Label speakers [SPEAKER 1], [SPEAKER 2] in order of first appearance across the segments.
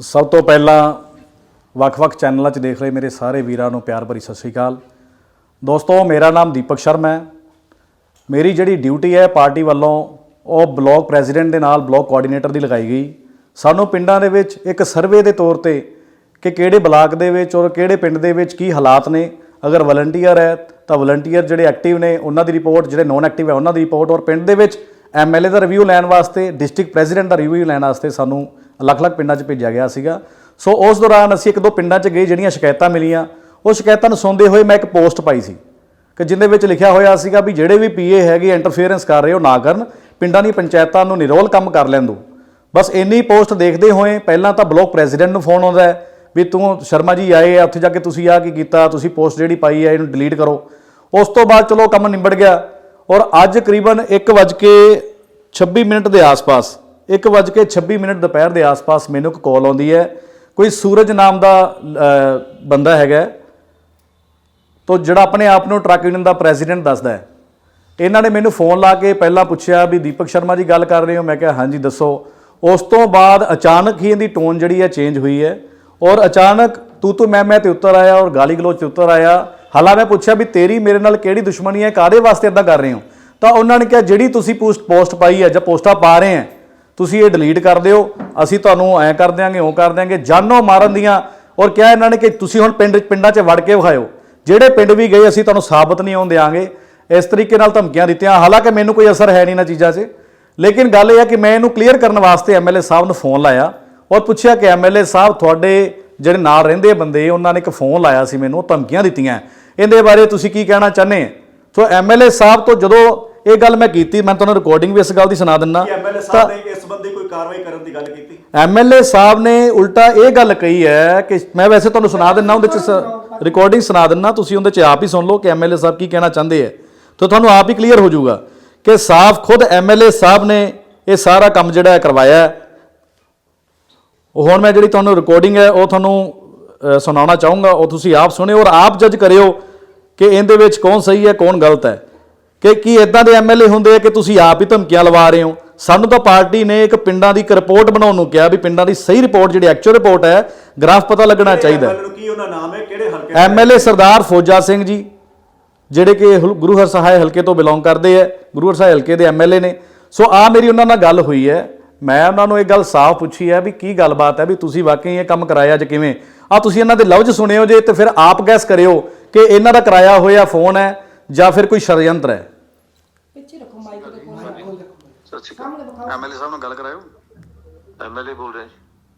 [SPEAKER 1] ਸਭ ਤੋਂ ਪਹਿਲਾਂ ਵੱਖ-ਵੱਖ ਚੈਨਲਾਂ 'ਚ ਦੇਖ ਰਹੇ ਮੇਰੇ ਸਾਰੇ ਵੀਰਾਂ ਨੂੰ ਪਿਆਰ ਭਰੀ ਸਤਿ ਸ਼੍ਰੀ ਅਕਾਲ। ਦੋਸਤੋ, ਮੇਰਾ ਨਾਮ ਦੀਪਕ ਸ਼ਰਮਾ ਹੈ। ਮੇਰੀ ਜਿਹੜੀ ਡਿਊਟੀ ਹੈ, ਪਾਰਟੀ ਵੱਲੋਂ ਉਹ ਬਲਾਕ ਪ੍ਰੈਜ਼ੀਡੈਂਟ ਦੇ ਨਾਲ ਬਲਾਕ ਕੋਆਰਡੀਨੇਟਰ ਦੀ ਲਗਾਈ ਗਈ। ਸਾਨੂੰ ਪਿੰਡਾਂ ਦੇ ਵਿੱਚ ਇੱਕ ਸਰਵੇ ਦੇ ਤੌਰ ਤੇ ਕਿ ਕਿਹੜੇ ਬਲਾਕ ਦੇ ਵਿੱਚ ਔਰ ਕਿਹੜੇ ਪਿੰਡ ਦੇ ਵਿੱਚ ਕੀ ਹਾਲਾਤ ਨੇ। ਅਗਰ ਵਲੰਟੀਅਰ ਹੈ, ਤਾਂ ਵਲੰਟੀਅਰ ਜਿਹੜੇ ਐਕਟਿਵ ਨੇ, ਉਹਨਾਂ ਦੀ ਰਿਪੋਰਟ, ਜਿਹੜੇ ਨੋਨ ਐਕਟਿਵ ਹੈ, ਉਹਨਾਂ ਦੀ ਰਿਪੋਰਟ ਔਰ ਪਿੰਡ ਦੇ ਵਿੱਚ ਐਮਐਲਏ ਦਾ ਰਿਵਿਊ ਲੈਣ ਵਾਸਤੇ ਡਿਸਟ੍ਰਿਕਟ ਪ੍ਰੈਜ਼ੀਡੈਂਟ ਦਾ ਰਿਵਿਊ ਲੈਣ ਵਾਸਤੇ ਸਾਨੂੰ ਅਲੱਗ-ਅਲੱਗ ਪਿੰਡਾਂ 'ਚ ਭੇਜਿਆ ਗਿਆ ਸੀਗਾ। ਸੋ ਉਸ ਦੌਰਾਨ ਅਸੀਂ ਇੱਕ ਦੋ ਪਿੰਡਾਂ 'ਚ ਗਏ ਜਿਹੜੀਆਂ ਸ਼ਿਕਾਇਤਾਂ ਮਿਲੀਆਂ। ਉਹ ਸ਼ਿਕਾਇਤਾਂ ਨੂੰ ਸੁਣਦੇ ਹੋਏ ਮੈਂ ਇੱਕ ਪੋਸਟ ਪਾਈ ਸੀ ਕਿ ਜਿੰਦੇ ਵਿੱਚ ਲਿਖਿਆ ਹੋਇਆ ਸੀਗਾ ਵੀ ਜਿਹੜੇ ਵੀ ਪੀਏ ਹੈਗੇ ਇੰਟਰਫੇਰੈਂਸ ਕਰ ਰਹੇ ਹੋ ਨਾ ਕਰਨ, ਪਿੰਡਾਂ ਦੀ ਪੰਚਾਇਤਾਂ ਨੂੰ ਨਿਰੋਲ ਕੰਮ ਕਰ ਲੈਣ ਦੋ। ਬਸ ਇੰਨੀ ਪੋਸਟ ਦੇਖਦੇ ਹੋਏ ਪਹਿਲਾਂ ਤਾਂ ਬਲਾਕ ਪ੍ਰੈਜ਼ੀਡੈਂਟ ਨੂੰ ਫੋਨ ਆਉਂਦਾ ਹੈ ਵੀ ਤੂੰ ਸ਼ਰਮਾ ਜੀ ਆਏ ਆ, ਉੱਥੇ ਜਾ ਕੇ ਤੁਸੀਂ ਆ ਕੀ ਕੀਤਾ, ਤੁਸੀਂ ਪੋਸਟ ਜਿਹੜੀ ਪਾਈ ਹੈ ਇਹਨੂੰ ਡਿਲੀਟ ਕਰੋ। ਉਸ ਤੋਂ ਬਾਅਦ ਚਲੋ ਕੰਮ ਨਿਬੜ ਗਿਆ ਔਰ ਅੱਜ ਕਰੀਬਨ 1:26 ਮਿੰਟ ਦੇ ਆਸ-ਪਾਸ 1:26 ਮਿੰਟ ਦੁਪਹਿਰ ਦੇ ਆਸ-ਪਾਸ ਮੈਨੂੰ ਇੱਕ ਕਾਲ ਆਉਂਦੀ ਹੈ। ਕੋਈ ਸੂਰਜ ਨਾਮ ਦਾ ਬੰਦਾ ਹੈਗਾ ਤੋ ਜਿਹੜਾ ਆਪਣੇ ਆਪ ਨੂੰ ਟਰੱਕ ਯੂਨੀਅਨ ਦਾ ਪ੍ਰੈਜ਼ੀਡੈਂਟ ਦੱਸਦਾ ਹੈ। ਇਹਨਾਂ ਨੇ ਮੈਨੂੰ ਫੋਨ ਲਾ ਕੇ ਪਹਿਲਾਂ ਪੁੱਛਿਆ ਵੀ ਦੀਪਕ ਸ਼ਰਮਾ ਜੀ ਗੱਲ ਕਰ ਰਹੇ ਹੋ? ਮੈਂ ਕਿਹਾ, ਹਾਂਜੀ, ਦੱਸੋ। ਉਸ ਤੋਂ ਬਾਅਦ ਅਚਾਨਕ ਹੀ ਇਹਦੀ ਟੋਨ ਜਿਹੜੀ ਹੈ ਚੇਂਜ ਹੋਈ ਹੈ ਔਰ ਅਚਾਨਕ ਤੂੰ ਤੂੰ ਮੈਂ ਮੈਂ ਤੇ ਉੱਤਰ ਆਇਆ ਔਰ ਗਾਲੀ ਗਲੋਚ ਤੇ ਉੱਤਰ ਆਇਆ। ਹਾਲਾਂ ਮੈਂ ਪੁੱਛਿਆ ਵੀ ਤੇਰੀ ਮੇਰੇ ਨਾਲ ਕਿਹੜੀ ਦੁਸ਼ਮਣੀ ਹੈ ਕਾਦੇ ਵਾਸਤੇ ਇਦਾਂ ਕਰ ਰਹੇ ਹੋ? ਤਾਂ ਉਹਨਾਂ ਨੇ ਕਿਹਾ, ਜਿਹੜੀ ਤੁਸੀਂ ਪੋਸਟ ਪੋਸਟ ਪਾਈ ਹੈ ਜਾਂ ਪੋਸਟਾਂ ਪਾ ਰਹੇ ਹੈ ਤੁਸੀਂ ਇਹ ਡਿਲੀਟ ਕਰ ਦਿਓ, ਅਸੀਂ ਤੁਹਾਨੂੰ ਐਂ ਕਰ ਦਿਆਂਗੇ ਉਹ ਕਰ ਦਿਆਂਗੇ, ਜਾਨੋਂ ਮਾਰਨ ਦੀਆਂ। ਔਰ ਕਿਹਾ ਇਹਨਾਂ ਨੇ ਕਿ ਤੁਸੀਂ ਹੁਣ ਪਿੰਡ, ਪਿੰਡਾਂ 'ਚ ਵੜ ਕੇ ਵਿਖਾਇਓ। ਜਿਹੜੇ ਪਿੰਡ ਵੀ ਗਏ, ਅਸੀਂ ਤੁਹਾਨੂੰ ਸਾਬਤ ਨਹੀਂ ਆਉਣ ਦਿਆਂਗੇ। ਇਸ ਤਰੀਕੇ ਨਾਲ ਧਮਕੀਆਂ ਦਿੱਤੀਆਂ। ਹਾਲਾਂਕਿ ਮੈਨੂੰ ਕੋਈ ਅਸਰ ਹੈ ਨਹੀਂ ਇਹਨਾਂ ਚੀਜ਼ਾਂ 'ਚ। ਲੇਕਿਨ ਗੱਲ ਇਹ ਹੈ ਕਿ ਮੈਂ ਇਹਨੂੰ ਕਲੀਅਰ ਕਰਨ ਵਾਸਤੇ ਐਮਐਲਏ ਸਾਹਿਬ ਨੂੰ ਫੋਨ ਲਾਇਆ ਔਰ ਪੁੱਛਿਆ ਕਿ ਐਮਐਲਏ ਸਾਹਿਬ, ਤੁਹਾਡੇ ਜਿਹੜੇ ਨਾਲ ਰਹਿੰਦੇ ਬੰਦੇ, ਉਹਨਾਂ ਨੇ ਇੱਕ ਫੋਨ ਲਾਇਆ ਸੀ ਮੈਨੂੰ ਧਮਕੀਆਂ ਦਿੱਤੀਆਂ। ਇਹਦੇ ਬਾਰੇ ਤੁਸੀਂ ਕੀ ਕਹਿਣਾ ਚਾਹੁੰਦੇ? ਆ ਸੋ ਐਮਐਲਏ ਸਾਹਿਬ ਤੋਂ ਜਦੋਂ ਇਹ ਗੱਲ ਮੈਂ ਕੀਤੀ ਮੈਂ ਤੁਹਾਨੂੰ ਰਿਕਾਰਡਿੰਗ ਵੀ ਇਸ ਗੱਲ ਦੀ ਸੁਣਾ ਦਿੰਨਾ।
[SPEAKER 2] ਕੀ ਐਮਐਲਏ ਸਾਹਿਬ ਨੇ ਇਸ ਬੰਦੇ ਕੋਈ ਕਾਰਵਾਈ ਕਰਨ ਦੀ ਗੱਲ ਕੀਤੀ?
[SPEAKER 1] ਐਮਐਲਏ ਸਾਹਿਬ ਨੇ ਉਲਟਾ ਇਹ ਗੱਲ ਕਹੀ ਹੈ ਕਿ ਮੈਂ ਵੈਸੇ ਤੁਹਾਨੂੰ ਸੁਣਾ ਦਿੰਨਾ ਉਹਦੇ ਚ ਰਿਕਾਰਡਿੰਗ ਸੁਣਾ ਦਿੰਨਾ ਤੁਸੀਂ ਉਹਦੇ ਚ ਆਪ ਹੀ ਸੁਣ ਲਓ ਕਿ ਐਮਐਲਏ ਸਾਹਿਬ ਕੀ ਕਹਿਣਾ ਚਾਹੁੰਦੇ ਹੈ। ਤਾਂ ਤੁਹਾਨੂੰ ਆਪ ਹੀ ਕਲੀਅਰ ਹੋ ਜਾਊਗਾ ਕਿ ਸਾਫ਼ ਖੁਦ ਐਮਐਲਏ ਸਾਹਿਬ ਨੇ ਇਹ ਸਾਰਾ ਕੰਮ ਜਿਹੜਾ ਹੈ ਕਰਵਾਇਆ ਹੁਣ ਮੈਂ ਜਿਹੜੀ ਤੁਹਾਨੂੰ ਰਿਕਾਰਡਿੰਗ ਹੈ ਉਹ ਤੁਹਾਨੂੰ ਸੁਣਾਉਣਾ ਚਾਹੂੰਗਾ ਉਹ ਤੁਸੀਂ ਆਪ ਸੁਣਿਓ ਔਰ ਆਪ ਜੱਜ ਕਰਿਓ ਕਿ ਇਹਦੇ ਵਿੱਚ ਕੌਣ ਸਹੀ ਹੈ ਕੌਣ ਗਲਤ ਹੈ। ਕਿ ਕੀ ਇਦਾਂ ਦੇ ਐਮਐਲਏ ਹੁੰਦੇ ਆ ਕਿ ਤੁਸੀਂ ਆਪ ਹੀ ਧਮਕੀਆਂ ਲਵਾ ਰਹੇ ਹੋ? ਸਾਨੂੰ ਤਾਂ ਪਾਰਟੀ ਨੇ ਇੱਕ ਪਿੰਡਾਂ ਦੀ ਇੱਕ ਰਿਪੋਰਟ ਬਣਾਉਣ ਨੂੰ ਕਿਹਾ ਵੀ ਪਿੰਡਾਂ ਦੀ ਸਹੀ ਰਿਪੋਰਟ ਜਿਹੜੀ ਐਕਚੁਅਲ ਰਿਪੋਰਟ ਹੈ ਗ੍ਰਾਫ ਪਤਾ ਲੱਗਣਾ ਚਾਹੀਦਾ।
[SPEAKER 2] ਕੀ ਉਹਨਾਂ ਨਾਮ ਹੈ? ਕਿਹੜੇ ਹਲਕੇ ਦਾ?
[SPEAKER 1] ਐਮਐਲਏ ਸਰਦਾਰ ਫੌਜਾ ਸਿੰਘ ਜੀ ਜਿਹੜੇ ਕਿ ਹੁਲ- ਗੁਰੂ ਹਰਸਹਾਏ ਹਲਕੇ ਤੋਂ ਬਿਲੋਂਗ ਕਰਦੇ ਆ ਗੁਰੂ ਹਰਸਹਾਏ ਹਲਕੇ ਦੇ ਐਮਐਲਏ ਨੇ। ਸੋ ਆ ਮੇਰੀ ਉਹਨਾਂ ਨਾਲ ਗੱਲ ਹੋਈ ਹੈ। ਮੈਂ ਉਹਨਾਂ ਨੂੰ ਇਹ ਗੱਲ ਸਾਫ਼ ਪੁੱਛੀ ਹੈ ਵੀ ਕੀ ਗੱਲਬਾਤ ਹੈ ਵੀ ਤੁਸੀਂ ਵਾਕਈ ਇਹ ਕੰਮ ਕਰਾਇਆ ਜਾਂ ਕਿਵੇਂ? ਆ ਤੁਸੀਂ ਇਹਨਾਂ ਦੇ ਲਫ਼ਜ਼ ਸੁਣਿਓ ਜੇ ਤੇ ਫਿਰ ਆਪ ਗੈਸ ਕਰਿਓ ਕਿ ਇਹਨਾਂ ਦਾ ਕਰਾਇਆ ਹੋਇਆ ਫੋਨ ਹੈ। ਜਾਂ ਫਿਰ ਕੋਈ ਸ਼ਰਯੰਤਰ ਹੈ?
[SPEAKER 3] ਪਿੱਛੇ ਰੱਖੋ ਮਾਈਕ ਦੇ ਕੋਲ
[SPEAKER 4] ਸਤਿ ਸ਼੍ਰੀ ਅਕਾਲ। ਐਮਐਲਏ ਸਾਹਿਬ ਨਾਲ ਗੱਲ ਕਰਾਇਓ? ਐਮਐਲਏ ਬੋਲ ਰਹੇ ਜੀ।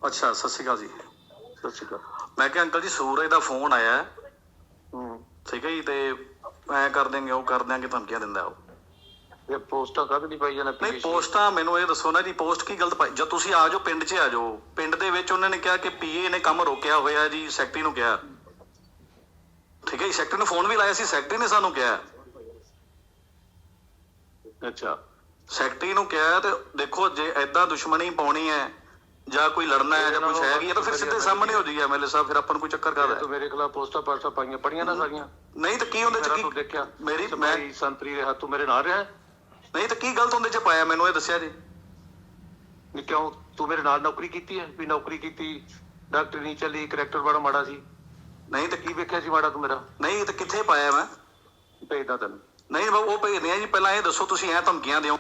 [SPEAKER 4] ਅੱਛਾ ਸਤਿ ਸ਼੍ਰੀ ਅਕਾਲ ਜੀ। ਸਤਿ ਸ਼੍ਰੀ ਅਕਾਲ। ਮੈਂ ਕਿਹਾ ਅੰਕਲ ਜੀ ਸੂਰਜ ਦਾ ਫੋਨ ਆਇਆ। ਹੈ। ਹੂੰ ਠੀਕ ਹੈ ਜੀ ਤੇ ਐ ਕਰ ਦੇਂਗੇ ਉਹ ਕਰ ਦਿਆਂਗੇ ਧਮਕੀਆਂ ਦਿੰਦਾ ਉਹ।
[SPEAKER 5] ਇਹ ਪੋਸਟਾਂ ਕਦ ਨਹੀਂ ਪਾਈ ਜਾਣਾ
[SPEAKER 4] ਨਹੀਂ ਪੋਸਟਾਂ ਮੈਨੂੰ ਇਹ ਦੱਸੋ ਨਾ ਜੀ ਪੋਸਟ ਕੀ ਗਲਤ ਪਾਈ? ਜਦ ਤੁਸੀਂ ਆ ਜਾਓ ਪਿੰਡ 'ਚ ਆ ਜਾਓ। ਪਿੰਡ ਦੇ ਵਿੱਚ ਉਹਨਾਂ ਨੇ ਕਿਹਾ ਕਿ ਪੀਏ ਨੇ ਕੰਮ ਰੋਕਿਆ ਹੋਇਆ ਜੀ ਸੈਕਟਰੀ ਨੂੰ ਕਿਹਾ। ਠੀਕ ਹੈ ਜੀ ਸੈਕਟਰੀ ਨੂੰ ਫੋਨ ਵੀ ਲਾਇਆ ਸੀ ਸੈਕਟਰੀ ਨੇ ਸਾਨੂੰ ਕਿਹਾ।
[SPEAKER 5] ਅੱਛਾ
[SPEAKER 4] ਸੈਕਟਰੀ ਨੂੰ ਕਿਹਾ ਤੇ ਦੇਖੋ ਜੇ ਐਦਾਂ ਦੁਸ਼ਮਣੀ ਪਾਉਣੀ ਹੈ ਜਾਂ ਕੋਈ ਲੜਨਾ ਹੈ ਜਾਂ ਕੁਝ ਹੈਗੀ ਹੈ ਤਾਂ ਫਿਰ ਸਿੱਧੇ ਸਾਹਮਣੇ ਹੋ ਜਾਈਏ ਐਮਐਲਏ ਸਾਹਿਬ ਫਿਰ ਆਪਾਂ ਨੂੰ ਕੋਈ ਚੱਕਰ ਕਾਹਦਾ
[SPEAKER 5] ਤੂੰ
[SPEAKER 4] ਹੈ?
[SPEAKER 5] ਮੇਰੇ ਖਿਲਾਫ ਪੋਸਟਾਂ ਪਾਸਟਾਂ ਪਾਈਆਂ ਪੜੀਆਂ ਨਾ ਸਾਰੀਆਂ।
[SPEAKER 4] ਨਹੀਂ ਤਾਂ ਕੀ ਉਹਦੇ ਚ
[SPEAKER 5] ਮੇਰਾ
[SPEAKER 4] ਕੀ
[SPEAKER 5] ਦੇਖਿਆ
[SPEAKER 4] ਮੇਰੀ ਮੈਂ
[SPEAKER 5] ਸੰਤਰੀ ਹੱਥ ਤੂੰ ਮੇਰੇ ਨਾਲ ਰਿਹਾ
[SPEAKER 4] ਨਹੀਂ ਤਾਂ ਕੀ ਗਲਤ ਉਹਦੇ ਚ ਪਾਇਆ ਮੈਨੂੰ ਇਹ ਦੱਸਿਆ ਜੀ।
[SPEAKER 5] ਨਹੀਂ ਕਿਉਂ ਤੂੰ ਮੇਰੇ ਨਾਲ ਨੌਕਰੀ ਕੀਤੀ ਹੈ? ਵੀ ਨੌਕਰੀ ਕੀਤੀ ਡਾਕਟਰ ਨਹੀਂ ਚੱਲੀ ਕਰੈਕਟਰ ਬੜਾ ਮਾੜਾ ਸੀ।
[SPEAKER 4] ਨਹੀਂ ਤਾਂ
[SPEAKER 5] ਕੀ ਵੇਖਿਆ ਸੀ ਮਾੜਾ ਤੂੰ ਮੇਰਾ?
[SPEAKER 4] ਨਹੀਂ ਤਾਂ ਕਿੱਥੇ ਪਾਇਆ ਮੈਂ?
[SPEAKER 5] ਭੇਜਦਾ ਤੈਨੂੰ।
[SPEAKER 4] ਨਹੀਂ ਬਾਬੂ ਉਹ ਭੇਜਦੇ ਆ ਜੀ ਪਹਿਲਾਂ ਇਹ ਦੱਸੋ ਤੁਸੀਂ ਐ ਧਮਕੀਆਂ ਦਿਓ।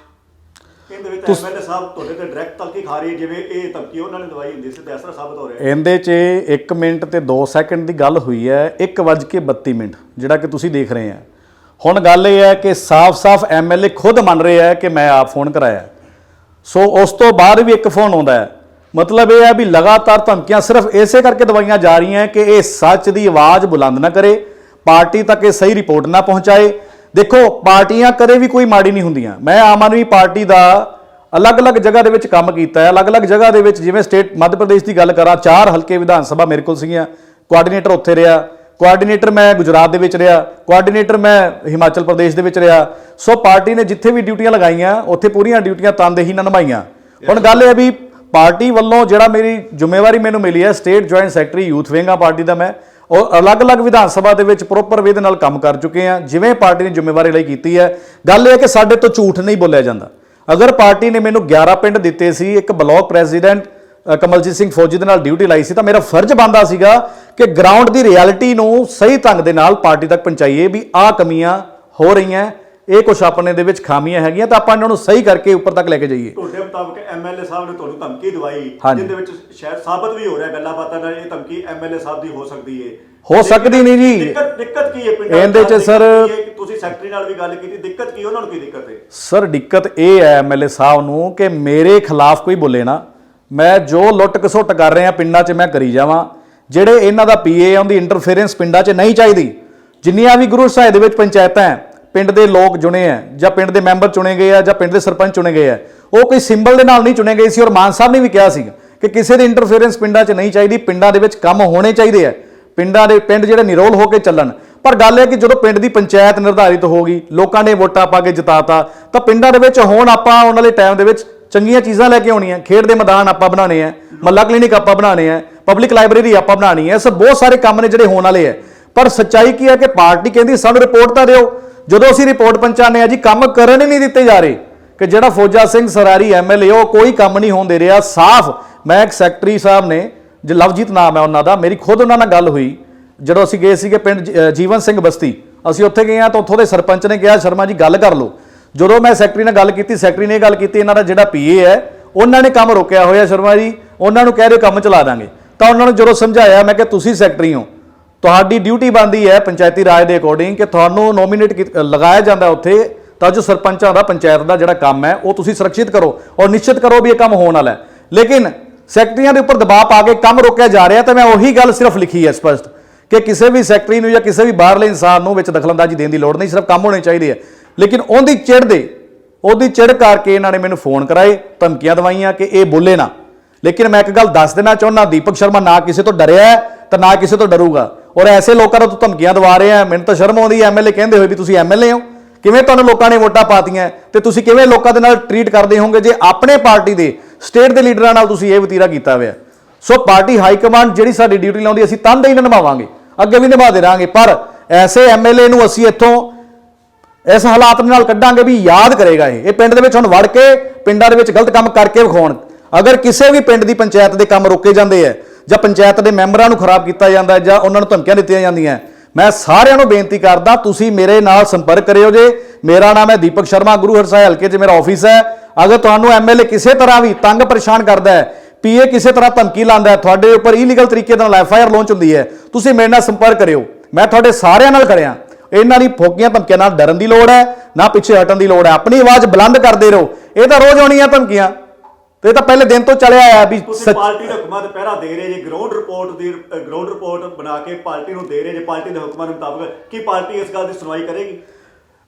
[SPEAKER 2] ਇਹਦੇ ਵਿੱਚ ਐਮਐਲਏ ਸਾਹਿਬ ਤੁਹਾਡੇ ਤੇ ਡਾਇਰੈਕਟ ਤਲਕੀ ਖਾ ਰਹੀ ਹੈ ਜਿਵੇਂ ਇਹ ਧਮਕੀ ਉਹਨਾਂ ਨੇ ਦਵਾਈ ਹੁੰਦੀ ਸੀ ਤੇ ਤਰ੍ਹਾਂ ਸਾਬਤ ਹੋ ਰਿਹਾ। ਹੈ
[SPEAKER 1] ਇਹਦੇ 'ਚ 1 ਮਿੰਟ ਤੇ 2 ਸੈਕਿੰਡ ਦੀ ਗੱਲ ਹੋਈ ਹੈ 1:32 ਮਿੰਟ ਜਿਹੜਾ ਕਿ ਤੁਸੀਂ ਦੇਖ ਰਹੇ ਆ। ਹੁਣ ਗੱਲ ਇਹ ਹੈ ਕਿ ਸਾਫ਼-ਸਾਫ਼ ਐਮਐਲਏ ਖੁਦ ਮੰਨ ਰਿਹਾ ਹੈ ਕਿ ਮੈਂ ਆਪ ਫੋਨ ਕਰਾਇਆ। ਸੋ ਉਸ ਤੋਂ ਬਾਅਦ ਵੀ ਇੱਕ ਫੋਨ ਆਉਂਦਾ ਹੈ। ਮਤਲਬ ਇਹ ਹੈ ਵੀ ਲਗਾਤਾਰ ਧਮਕੀਆਂ ਸਿਰਫ ਇਸੇ ਕਰਕੇ ਦਵਾਈਆਂ ਜਾ ਰਹੀਆਂ ਕਿ ਇਹ ਸੱਚ ਦੀ ਆਵਾਜ਼ ਬੁਲੰਦ ਨਾ ਕਰੇ ਪਾਰਟੀ ਤੱਕ ਇਹ ਸਹੀ ਰਿਪੋਰਟ ਨਾ ਪਹੁੰਚਾਏ। ਦੇਖੋ ਪਾਰਟੀਆਂ ਕਦੇ ਵੀ ਕੋਈ ਮਾੜੀ ਨਹੀਂ ਹੁੰਦੀਆਂ। ਮੈਂ ਆਮ ਆਦਮੀ ਪਾਰਟੀ ਦਾ ਅਲੱਗ-ਅਲੱਗ ਜਗ੍ਹਾ ਦੇ ਵਿੱਚ ਕੰਮ ਕੀਤਾ ਹੈ। ਅਲੱਗ-ਅਲੱਗ ਜਗ੍ਹਾ ਦੇ ਵਿੱਚ ਜਿਵੇਂ ਸਟੇਟ ਮੱਧ ਪ੍ਰਦੇਸ਼ ਦੀ ਗੱਲ ਕਰਾਂ ਚਾਰ ਹਲਕੇ ਵਿਧਾਨ ਸਭਾ ਮੇਰੇ ਕੋਲ ਸੀਗੀਆਂ। ਕੋਆਰਡੀਨੇਟਰ ਉੱਥੇ ਰਿਹਾ। ਕੋਆਰਡੀਨੇਟਰ ਮੈਂ ਗੁਜਰਾਤ ਦੇ ਵਿੱਚ ਰਿਹਾ। ਕੋਆਰਡੀਨੇਟਰ ਮੈਂ ਹਿਮਾਚਲ ਪ੍ਰਦੇਸ਼ ਦੇ ਵਿੱਚ ਰਿਹਾ। ਸੋ ਪਾਰਟੀ ਨੇ ਜਿੱਥੇ ਵੀ ਡਿਊਟੀਆਂ ਲਗਾਈਆਂ ਉੱਥੇ ਪੂਰੀਆਂ ਡਿਊਟੀਆਂ ਤਨਦੇਹੀ ਨਾਲ ਨਿਭਾਈਆਂ ਹੁਣ ਗੱਲ ਇਹ ਹੈ ਵੀ ਪਾਰਟੀ ਵੱਲੋਂ ਜਿਹੜਾ ਮੇਰੀ ਜ਼ਿੰਮੇਵਾਰੀ ਮੈਨੂੰ ਮਿਲੀ ਹੈ state joint secretary youth wing ਆ ਪਾਰਟੀ ਦਾ ਮੈਂ, ਉਹ ਅਲੱਗ-ਅਲੱਗ ਵਿਧਾਨ ਸਭਾ ਦੇ ਵਿੱਚ ਪ੍ਰੋਪਰ ਵੇ ਦੇ ਨਾਲ ਕੰਮ ਕਰ ਚੁੱਕੇ ਆ ਜਿਵੇਂ ਪਾਰਟੀ ਨੇ ਜ਼ਿੰਮੇਵਾਰੀ ਲਈ ਕੀਤੀ ਹੈ। ਗੱਲ ਇਹ ਹੈ ਕਿ ਸਾਡੇ ਤੋਂ ਝੂਠ ਨਹੀਂ ਬੋਲਿਆ ਜਾਂਦਾ। ਅਗਰ ਪਾਰਟੀ ਨੇ ਮੈਨੂੰ 11 ਪਿੰਡ ਦਿੱਤੇ ਸੀ, ਇੱਕ ਬਲਾਕ ਪ੍ਰੈਜ਼ੀਡੈਂਟ ਕਮਲਜੀਤ ਸਿੰਘ ਫੌਜੀ ਦੇ ਨਾਲ ਡਿਊਟੀ ਲਾਈ ਸੀ, ਤਾਂ ਮੇਰਾ ਫਰਜ਼ ਬਣਦਾ ਸੀਗਾ ਕਿ ਗਰਾਊਂਡ ਦੀ ਰਿਐਲਿਟੀ ਨੂੰ ਸਹੀ ਢੰਗ ਦੇ ਨਾਲ ਪਾਰਟੀ ਤੱਕ ਪਹੁੰਚਾਈਏ ਵੀ ਆਹ ਕਮੀਆਂ ਹੋ ਰਹੀਆਂ ਇਹ ਕੁਝ ਆਪਣੇ ਦੇ ਵਿੱਚ ਖਾਮੀਆਂ ਹੈਗੀਆਂ ਤਾਂ ਆਪਾਂ ਇਹਨਾਂ ਨੂੰ ਸਹੀ ਕਰਕੇ ਉੱਪਰ ਤੱਕ ਲੈ ਕੇ ਜਾਈਏ।
[SPEAKER 2] ਤੁਹਾਡੇ ਮੁਤਾਬਕ ਐਮਐਲਏ ਸਾਹਿਬ ਨੇ ਤੁਹਾਨੂੰ ਧਮਕੀ ਦਵਾਈ। ਜਿਹਦੇ ਵਿੱਚ ਸ਼ਾਇਦ ਸਾਬਤ ਵੀ ਹੋ ਰਿਹਾ ਗੱਲਾਂ ਬਾਤਾਂ ਨਾਲ ਇਹ ਧਮਕੀ ਐਮਐਲਏ ਸਾਹਿਬ ਦੀ ਹੋ ਸਕਦੀ ਹੈ
[SPEAKER 1] ਹੋ ਸਕਦੀ ਨਹੀਂ ਜੀ।
[SPEAKER 2] ਦਿੱਕਤ ਦਿੱਕਤ ਕੀ ਹੈ ਪਿੰਡਾਂ
[SPEAKER 1] ਇਹਦੇ 'ਚ ਸਰ-
[SPEAKER 2] ਤੁਸੀਂ ਸੈਕਟਰੀ ਨਾਲ ਵੀ ਗੱਲ ਕੀਤੀ ਦਿੱਕਤ ਕੀ ਉਹਨਾਂ ਨੂੰ ਕੀ ਦਿੱਕਤ ਹੈ
[SPEAKER 1] ਸਰ ਦਿੱਕਤ ਇਹ ਹੈ ਐਮਐਲਏ ਸਾਹਿਬ ਨੂੰ ਕਿ ਮੇਰੇ ਖਿਲਾਫ ਕੋਈ ਬੋਲੇ ਨਾ। ਮੈਂ ਜੋ ਲੁੱਟ ਘਸੁੱਟ ਕਰ ਰਿਹਾ ਪਿੰਡਾਂ 'ਚ ਮੈਂ ਕਰੀ ਜਾਵਾਂ। ਜਿਹੜੇ ਇਹਨਾਂ ਦਾ ਪੀਏ ਆ ਉਹਦੀ ਇੰਟਰਫੇਰੈਂਸ ਪਿੰਡਾਂ 'ਚ ਨਹੀਂ ਚਾਹੀਦੀ। ਜਿੰਨੀਆਂ ਵੀ ਗੁਰੂ ਸਾਹਿਬ ਦੇ ਵਿੱਚ ਪੰਚਾਇਤਾਂ ਹੈ ਪਿੰਡ ਦੇ ਲੋਕ ਚੁਣੇ ਆ ਜਾਂ ਪਿੰਡ ਦੇ ਮੈਂਬਰ ਚੁਣੇ ਗਏ ਆ, ਜਾਂ ਪਿੰਡ ਦੇ ਸਰਪੰਚ ਚੁਣੇ ਗਏ ਆ, ਉਹ ਕੋਈ ਸਿੰਬਲ ਦੇ ਨਾਲ ਨਹੀਂ ਚੁਣੇ ਗਏ ਸੀ, ਔਰ ਮਾਨ ਸਾਹਿਬ ਨੇ ਵੀ ਕਿਹਾ ਸੀ ਕਿ ਕਿਸੇ ਦੀ ਇੰਟਰਫੇਰੈਂਸ ਪਿੰਡਾਂ 'ਚ ਨਹੀਂ ਚਾਹੀਦੀ, ਪਿੰਡਾਂ ਦੇ ਵਿੱਚ ਕੰਮ ਹੋਣੇ ਚਾਹੀਦੇ ਆ, ਪਿੰਡਾਂ ਦੇ ਪਿੰਡ ਜਿਹੜੇ ਨਿਰੋਲ ਹੋ ਕੇ ਚੱਲਣ। ਪਰ ਗੱਲ ਇਹ ਹੈ ਕਿ ਜਦੋਂ ਪਿੰਡ ਦੀ ਪੰਚਾਇਤ ਨਿਰਧਾਰਿਤ ਹੋ ਗਈ, ਲੋਕਾਂ ਨੇ ਵੋਟਾਂ ਪਾ ਕੇ ਜਿਤਾਤਾ, ਤਾਂ ਪਿੰਡਾਂ ਦੇ ਵਿੱਚ ਹੁਣ ਆਪਾਂ ਆਉਣ ਵਾਲੇ ਟਾਈਮ ਦੇ ਵਿੱਚ ਚੰਗੀਆਂ ਚੀਜ਼ਾਂ ਲੈ ਕੇ ਆਉਣੀਆਂ, ਖੇਡ ਦੇ ਮੈਦਾਨ ਆਪਾਂ ਬਣਾਉਣੇ ਆ, ਮੱਲਾ ਕਲੀਨਿਕ ਆਪਾਂ ਬਣਾਉਣੇ ਆ ਪਬਲਿਕ ਲਾਇਬ੍ਰੇਰੀ ਆਪਾਂ ਬਣਾਉਣੀ ਹੈ ਸਭ ਬਹੁਤ ਸਾਰੇ ਕੰਮ ਨੇ ਜਿਹੜੇ ਹੋਣ ਵਾਲੇ ਆ। ਪਰ ਸੱਚਾਈ ਕੀ ਹੈ ਕਿ ਪਾਰਟੀ ਕਹਿੰਦੀ ਸਾਨੂੰ ਰਿਪੋਰਟ ਤਾਂ ਦਿਓ ਜਦੋਂ ਅਸੀਂ ਰਿਪੋਰਟ ਪਹੁੰਚਾਉਂਦੇ ਆ ਜੀ, ਕੰਮ ਕਰਨ ਹੀ ਨਹੀਂ ਦਿੱਤੇ ਜਾ ਰਹੇ ਕਿ ਜਿਹੜਾ ਫੌਜਾ ਸਿੰਘ ਸਰਾਰੀ ਐਮਐਲਏ ਉਹ ਕੋਈ ਕੰਮ ਨਹੀਂ ਹੋਣ ਦੇ ਰਿਹਾ। ਸਾਫ਼ ਮੈਂ ਇੱਕ ਸੈਕਟਰੀ ਸਾਹਿਬ ਨੇ, ਜੇ ਲਵਜੀਤ ਨਾਮ ਹੈ ਉਹਨਾਂ ਦਾ, ਮੇਰੀ ਖੁਦ ਉਹਨਾਂ ਨਾਲ ਗੱਲ ਹੋਈ। ਜਦੋਂ ਅਸੀਂ ਗਏ ਸੀਗੇ ਪਿੰਡ ਜ- ਜੀਵਨ ਸਿੰਘ ਬਸਤੀ, ਅਸੀਂ ਉੱਥੇ ਗਏ ਆ ਤਾਂ ਉੱਥੋਂ ਦੇ ਸਰਪੰਚ ਨੇ ਕਿਹਾ, ਸ਼ਰਮਾ ਜੀ, ਗੱਲ ਕਰ ਲਓ। ਜਦੋਂ ਮੈਂ ਸੈਕਟਰੀ ਨਾਲ ਗੱਲ ਕੀਤੀ ਸੈਕਟਰੀ ਨੇ ਗੱਲ ਕੀਤੀ, ਇਹਨਾਂ ਦਾ ਜਿਹੜਾ ਪੀਏ ਹੈ, ਉਹਨਾਂ ਨੇ ਕੰਮ ਰੋਕਿਆ ਹੋਇਆ ਸ਼ਰਮਾ ਜੀ, ਉਹਨਾਂ ਨੂੰ ਕਹਿ ਰਹੇ ਕੰਮ ਚਲਾ ਦਾਂਗੇ। ਤਾਂ ਉਹਨਾਂ ਨੂੰ ਜਦੋਂ ਸਮਝਾਇਆ, ਮੈਂ ਕਿ ਤੁਸੀਂ ਸੈਕਟਰੀ ਹੋ। ਤੁਹਾਡੀ ਡਿਊਟੀ ਬਣਦੀ ਹੈ ਪੰਚਾਇਤੀ ਰਾਜ ਦੇ ਅਕੋਰਡਿੰਗ ਕਿ ਤੁਹਾਨੂੰ ਨੋਮੀਨੇਟ ਲਗਾਇਆ ਜਾਂਦਾ ਉੱਥੇ, ਤਾਂ ਜੋ ਸਰਪੰਚਾਂ ਦਾ, ਪੰਚਾਇਤ ਦਾ ਜਿਹੜਾ ਕੰਮ ਹੈ, ਉਹ ਤੁਸੀਂ ਸੁਰੱਖਿਅਤ ਕਰੋ ਔਰ ਨਿਸ਼ਚਿਤ ਕਰੋ ਵੀ ਇਹ ਕੰਮ ਹੋਣ ਵਾਲਾ ਹੈ। ਲੇਕਿਨ ਸੈਕਟਰੀਆਂ ਦੇ ਉੱਪਰ ਦਬਾਅ ਪਾ ਕੇ ਕੰਮ ਰੋਕਿਆ ਜਾ ਰਿਹਾ, ਤਾਂ ਮੈਂ ਉਹੀ ਗੱਲ ਸਿਰਫ ਲਿਖੀ ਹੈ ਸਪਸ਼ਟ ਕਿ ਕਿਸੇ ਵੀ ਸੈਕਟਰੀ ਨੂੰ ਜਾਂ ਕਿਸੇ ਵੀ ਬਾਹਰਲੇ ਇਨਸਾਨ ਨੂੰ ਵਿੱਚ ਦਖਲਅੰਦਾਜ਼ੀ ਦੇਣ ਦੀ ਲੋੜ ਨਹੀਂ, ਸਿਰਫ ਕੰਮ ਹੋਣੇ ਚਾਹੀਦੇ ਆ ਲੇਕਿਨ ਉਹਦੀ ਚਿੜ ਦੇ, ਉਹਦੀ ਚਿੜ ਕਰਕੇ ਇਹਨਾਂ ਨੇ ਮੈਨੂੰ ਫੋਨ ਕਰਾਏ, ਧਮਕੀਆਂ ਦਵਾਈਆਂ ਕਿ ਇਹ ਬੋਲੇ ਨਾ। ਲੇਕਿਨ ਮੈਂ ਇੱਕ ਗੱਲ ਦੱਸ ਦੇਣਾ ਚਾਹੁੰਦਾ, ਦੀਪਕ ਸ਼ਰਮਾ ਨਾ ਕਿਸੇ ਤੋਂ ਡਰਿਆ ਤਾਂ ਨਾ ਕਿਸੇ ਤੋਂ ਡਰੂਗਾ। ਔਰ ਐਸੇ ਲੋਕਾਂ ਨੂੰ ਤੂੰ ਧਮਕੀਆਂ ਦਵਾ ਰਹੇ ਆ। ਮੈਨੂੰ ਤਾਂ ਸ਼ਰਮ ਆਉਂਦੀ ਹੈ ਐਮਐਲਏ ਕਹਿੰਦੇ ਹੋਏ ਵੀ ਤੁਸੀਂ ਐਮਐਲਏ ਹੋ। ਕਿਵੇਂ ਤੁਹਾਨੂੰ ਲੋਕਾਂ ਨੇ ਵੋਟਾਂ ਪਾਤੀਆਂ? ਤੇ ਤੁਸੀਂ ਕਿਵੇਂ ਲੋਕਾਂ ਦੇ ਨਾਲ ਟਰੀਟ ਕਰਦੇ ਹੋਵੋਗੇ ਜੇ ਆਪਣੇ ਪਾਰਟੀ ਦੇ ਸਟੇਟ ਦੇ ਲੀਡਰਾਂ ਨਾਲ ਤੁਸੀਂ ਇਹ ਵਤੀਰਾ ਕੀਤਾ ਹੋਇਆ? ਸੋ ਪਾਰਟੀ ਹਾਈ ਕਮਾਂਡ ਜਿਹੜੀ ਸਾਡੀ ਡਿਊਟੀ ਲਾਉਂਦੀ, ਅਸੀਂ ਤਨਦੇਹੀ ਨਾਲ ਨਿਭਾਵਾਂਗੇ। ਅੱਗੇ ਵੀ ਨਿਭਾਦੇ ਰਹਾਂਗੇ ਪਰ ਐਸੇ ਐਮਐਲਏ ਨੂੰ ਅਸੀਂ ਇੱਥੋਂ ਇਸ ਹਾਲਾਤ ਨਾਲ ਕੱਢਾਂਗੇ ਵੀ ਯਾਦ ਕਰੇਗਾ ਇਹ। ਇਹ ਪਿੰਡ ਦੇ ਵਿੱਚ ਹੁਣ ਵੜ ਕੇ, ਪਿੰਡਾਂ ਦੇ ਵਿੱਚ ਗਲਤ ਕੰਮ ਕਰਕੇ ਵਿਖਾਉਣ। ਅਗਰ ਕਿਸੇ ਵੀ ਪਿੰਡ ਦੀ ਪੰਚਾਇਤ ਦੇ ਕੰਮ ਰੋਕੇ ਜਾਂਦੇ ਆ ਜਾਂ ਪੰਚਾਇਤ ਦੇ ਮੈਂਬਰਾਂ ਨੂੰ ਖਰਾਬ ਕੀਤਾ ਜਾਂਦਾ ਜਾਂ ਉਹਨਾਂ ਨੂੰ ਧਮਕੀਆਂ ਦਿੱਤੀਆਂ ਜਾਂਦੀਆਂ ਮੈਂ ਸਾਰਿਆਂ ਨੂੰ ਬੇਨਤੀ ਕਰਦਾ, ਤੁਸੀਂ ਮੇਰੇ ਨਾਲ ਸੰਪਰਕ ਕਰਿਓ ਜੇ। ਮੇਰਾ ਨਾਮ ਹੈ ਦੀਪਕ ਸ਼ਰਮਾ, ਗੁਰੂ ਹਰਸਾਏ ਹਲਕੇ 'ਚ ਮੇਰਾ ਆਫਿਸ ਹੈ। ਅਗਰ ਤੁਹਾਨੂੰ ਐਮਐਲਏ ਕਿਸੇ ਤਰ੍ਹਾਂ ਵੀ ਤੰਗ ਪਰੇਸ਼ਾਨ ਕਰਦਾ ਹੈ ਪੀਏ ਕਿਸੇ ਤਰ੍ਹਾਂ ਧਮਕੀ ਲਾਉਂਦਾ ਹੈ, ਤੁਹਾਡੇ ਉੱਪਰ ਇਲੀਗਲ ਤਰੀਕੇ ਨਾਲ ਐਫਆਈਆਰ ਲਾਂਚ ਹੁੰਦੀ ਹੈ, ਤੁਸੀਂ ਮੇਰੇ ਨਾਲ ਸੰਪਰਕ ਕਰਿਓ। ਮੈਂ ਤੁਹਾਡੇ ਸਾਰਿਆਂ ਨਾਲ ਕਰਿਆ ਇਹਨਾਂ ਦੀ ਫੋਕੀਆਂ ਧਮਕੀਆਂ ਨਾਲ ਡਰਨ ਦੀ ਲੋੜ ਹੈ, ਨਾ ਪਿੱਛੇ ਹਟਣ ਦੀ ਲੋੜ ਹੈ। ਆਪਣੀ ਆਵਾਜ਼ ਬੁਲੰਦ ਕਰਦੇ ਰਹੋ। ਇਹ ਤਾਂ ਰੋਜ਼ ਆਉਣੀਆਂ ਧਮਕੀਆਂ। ਤੇ ਇਹ ਤਾਂ ਪਹਿਲੇ ਦਿਨ ਤੋਂ ਚੱਲਿਆ ਆਇਆ ਵੀ
[SPEAKER 2] ਤੁਸੀਂ
[SPEAKER 1] ਸੱਚ-
[SPEAKER 2] ਪਾਰਟੀ ਦੇ ਹੁਕਮਾਂ ਤੇ ਪਹਿਰਾ ਦੇ ਰਹੇ ਜੇ ਗਰਾਊਂਡ ਰਿਪੋਰਟ ਦੀ ਗਰਾਊਂਡ ਰਿਪੋਰਟ ਬਣਾ ਕੇ ਪਾਰਟੀ ਨੂੰ ਦੇ ਰਹੇ ਜੇ ਪਾਰਟੀ ਦੇ ਹੁਕਮਾਂ ਦੇ ਮੁਤਾਬਕ ਕੀ ਪਾਰਟੀ ਇਸ ਗੱਲ ਦੀ ਸੁਣਵਾਈ ਕਰੇਗੀ?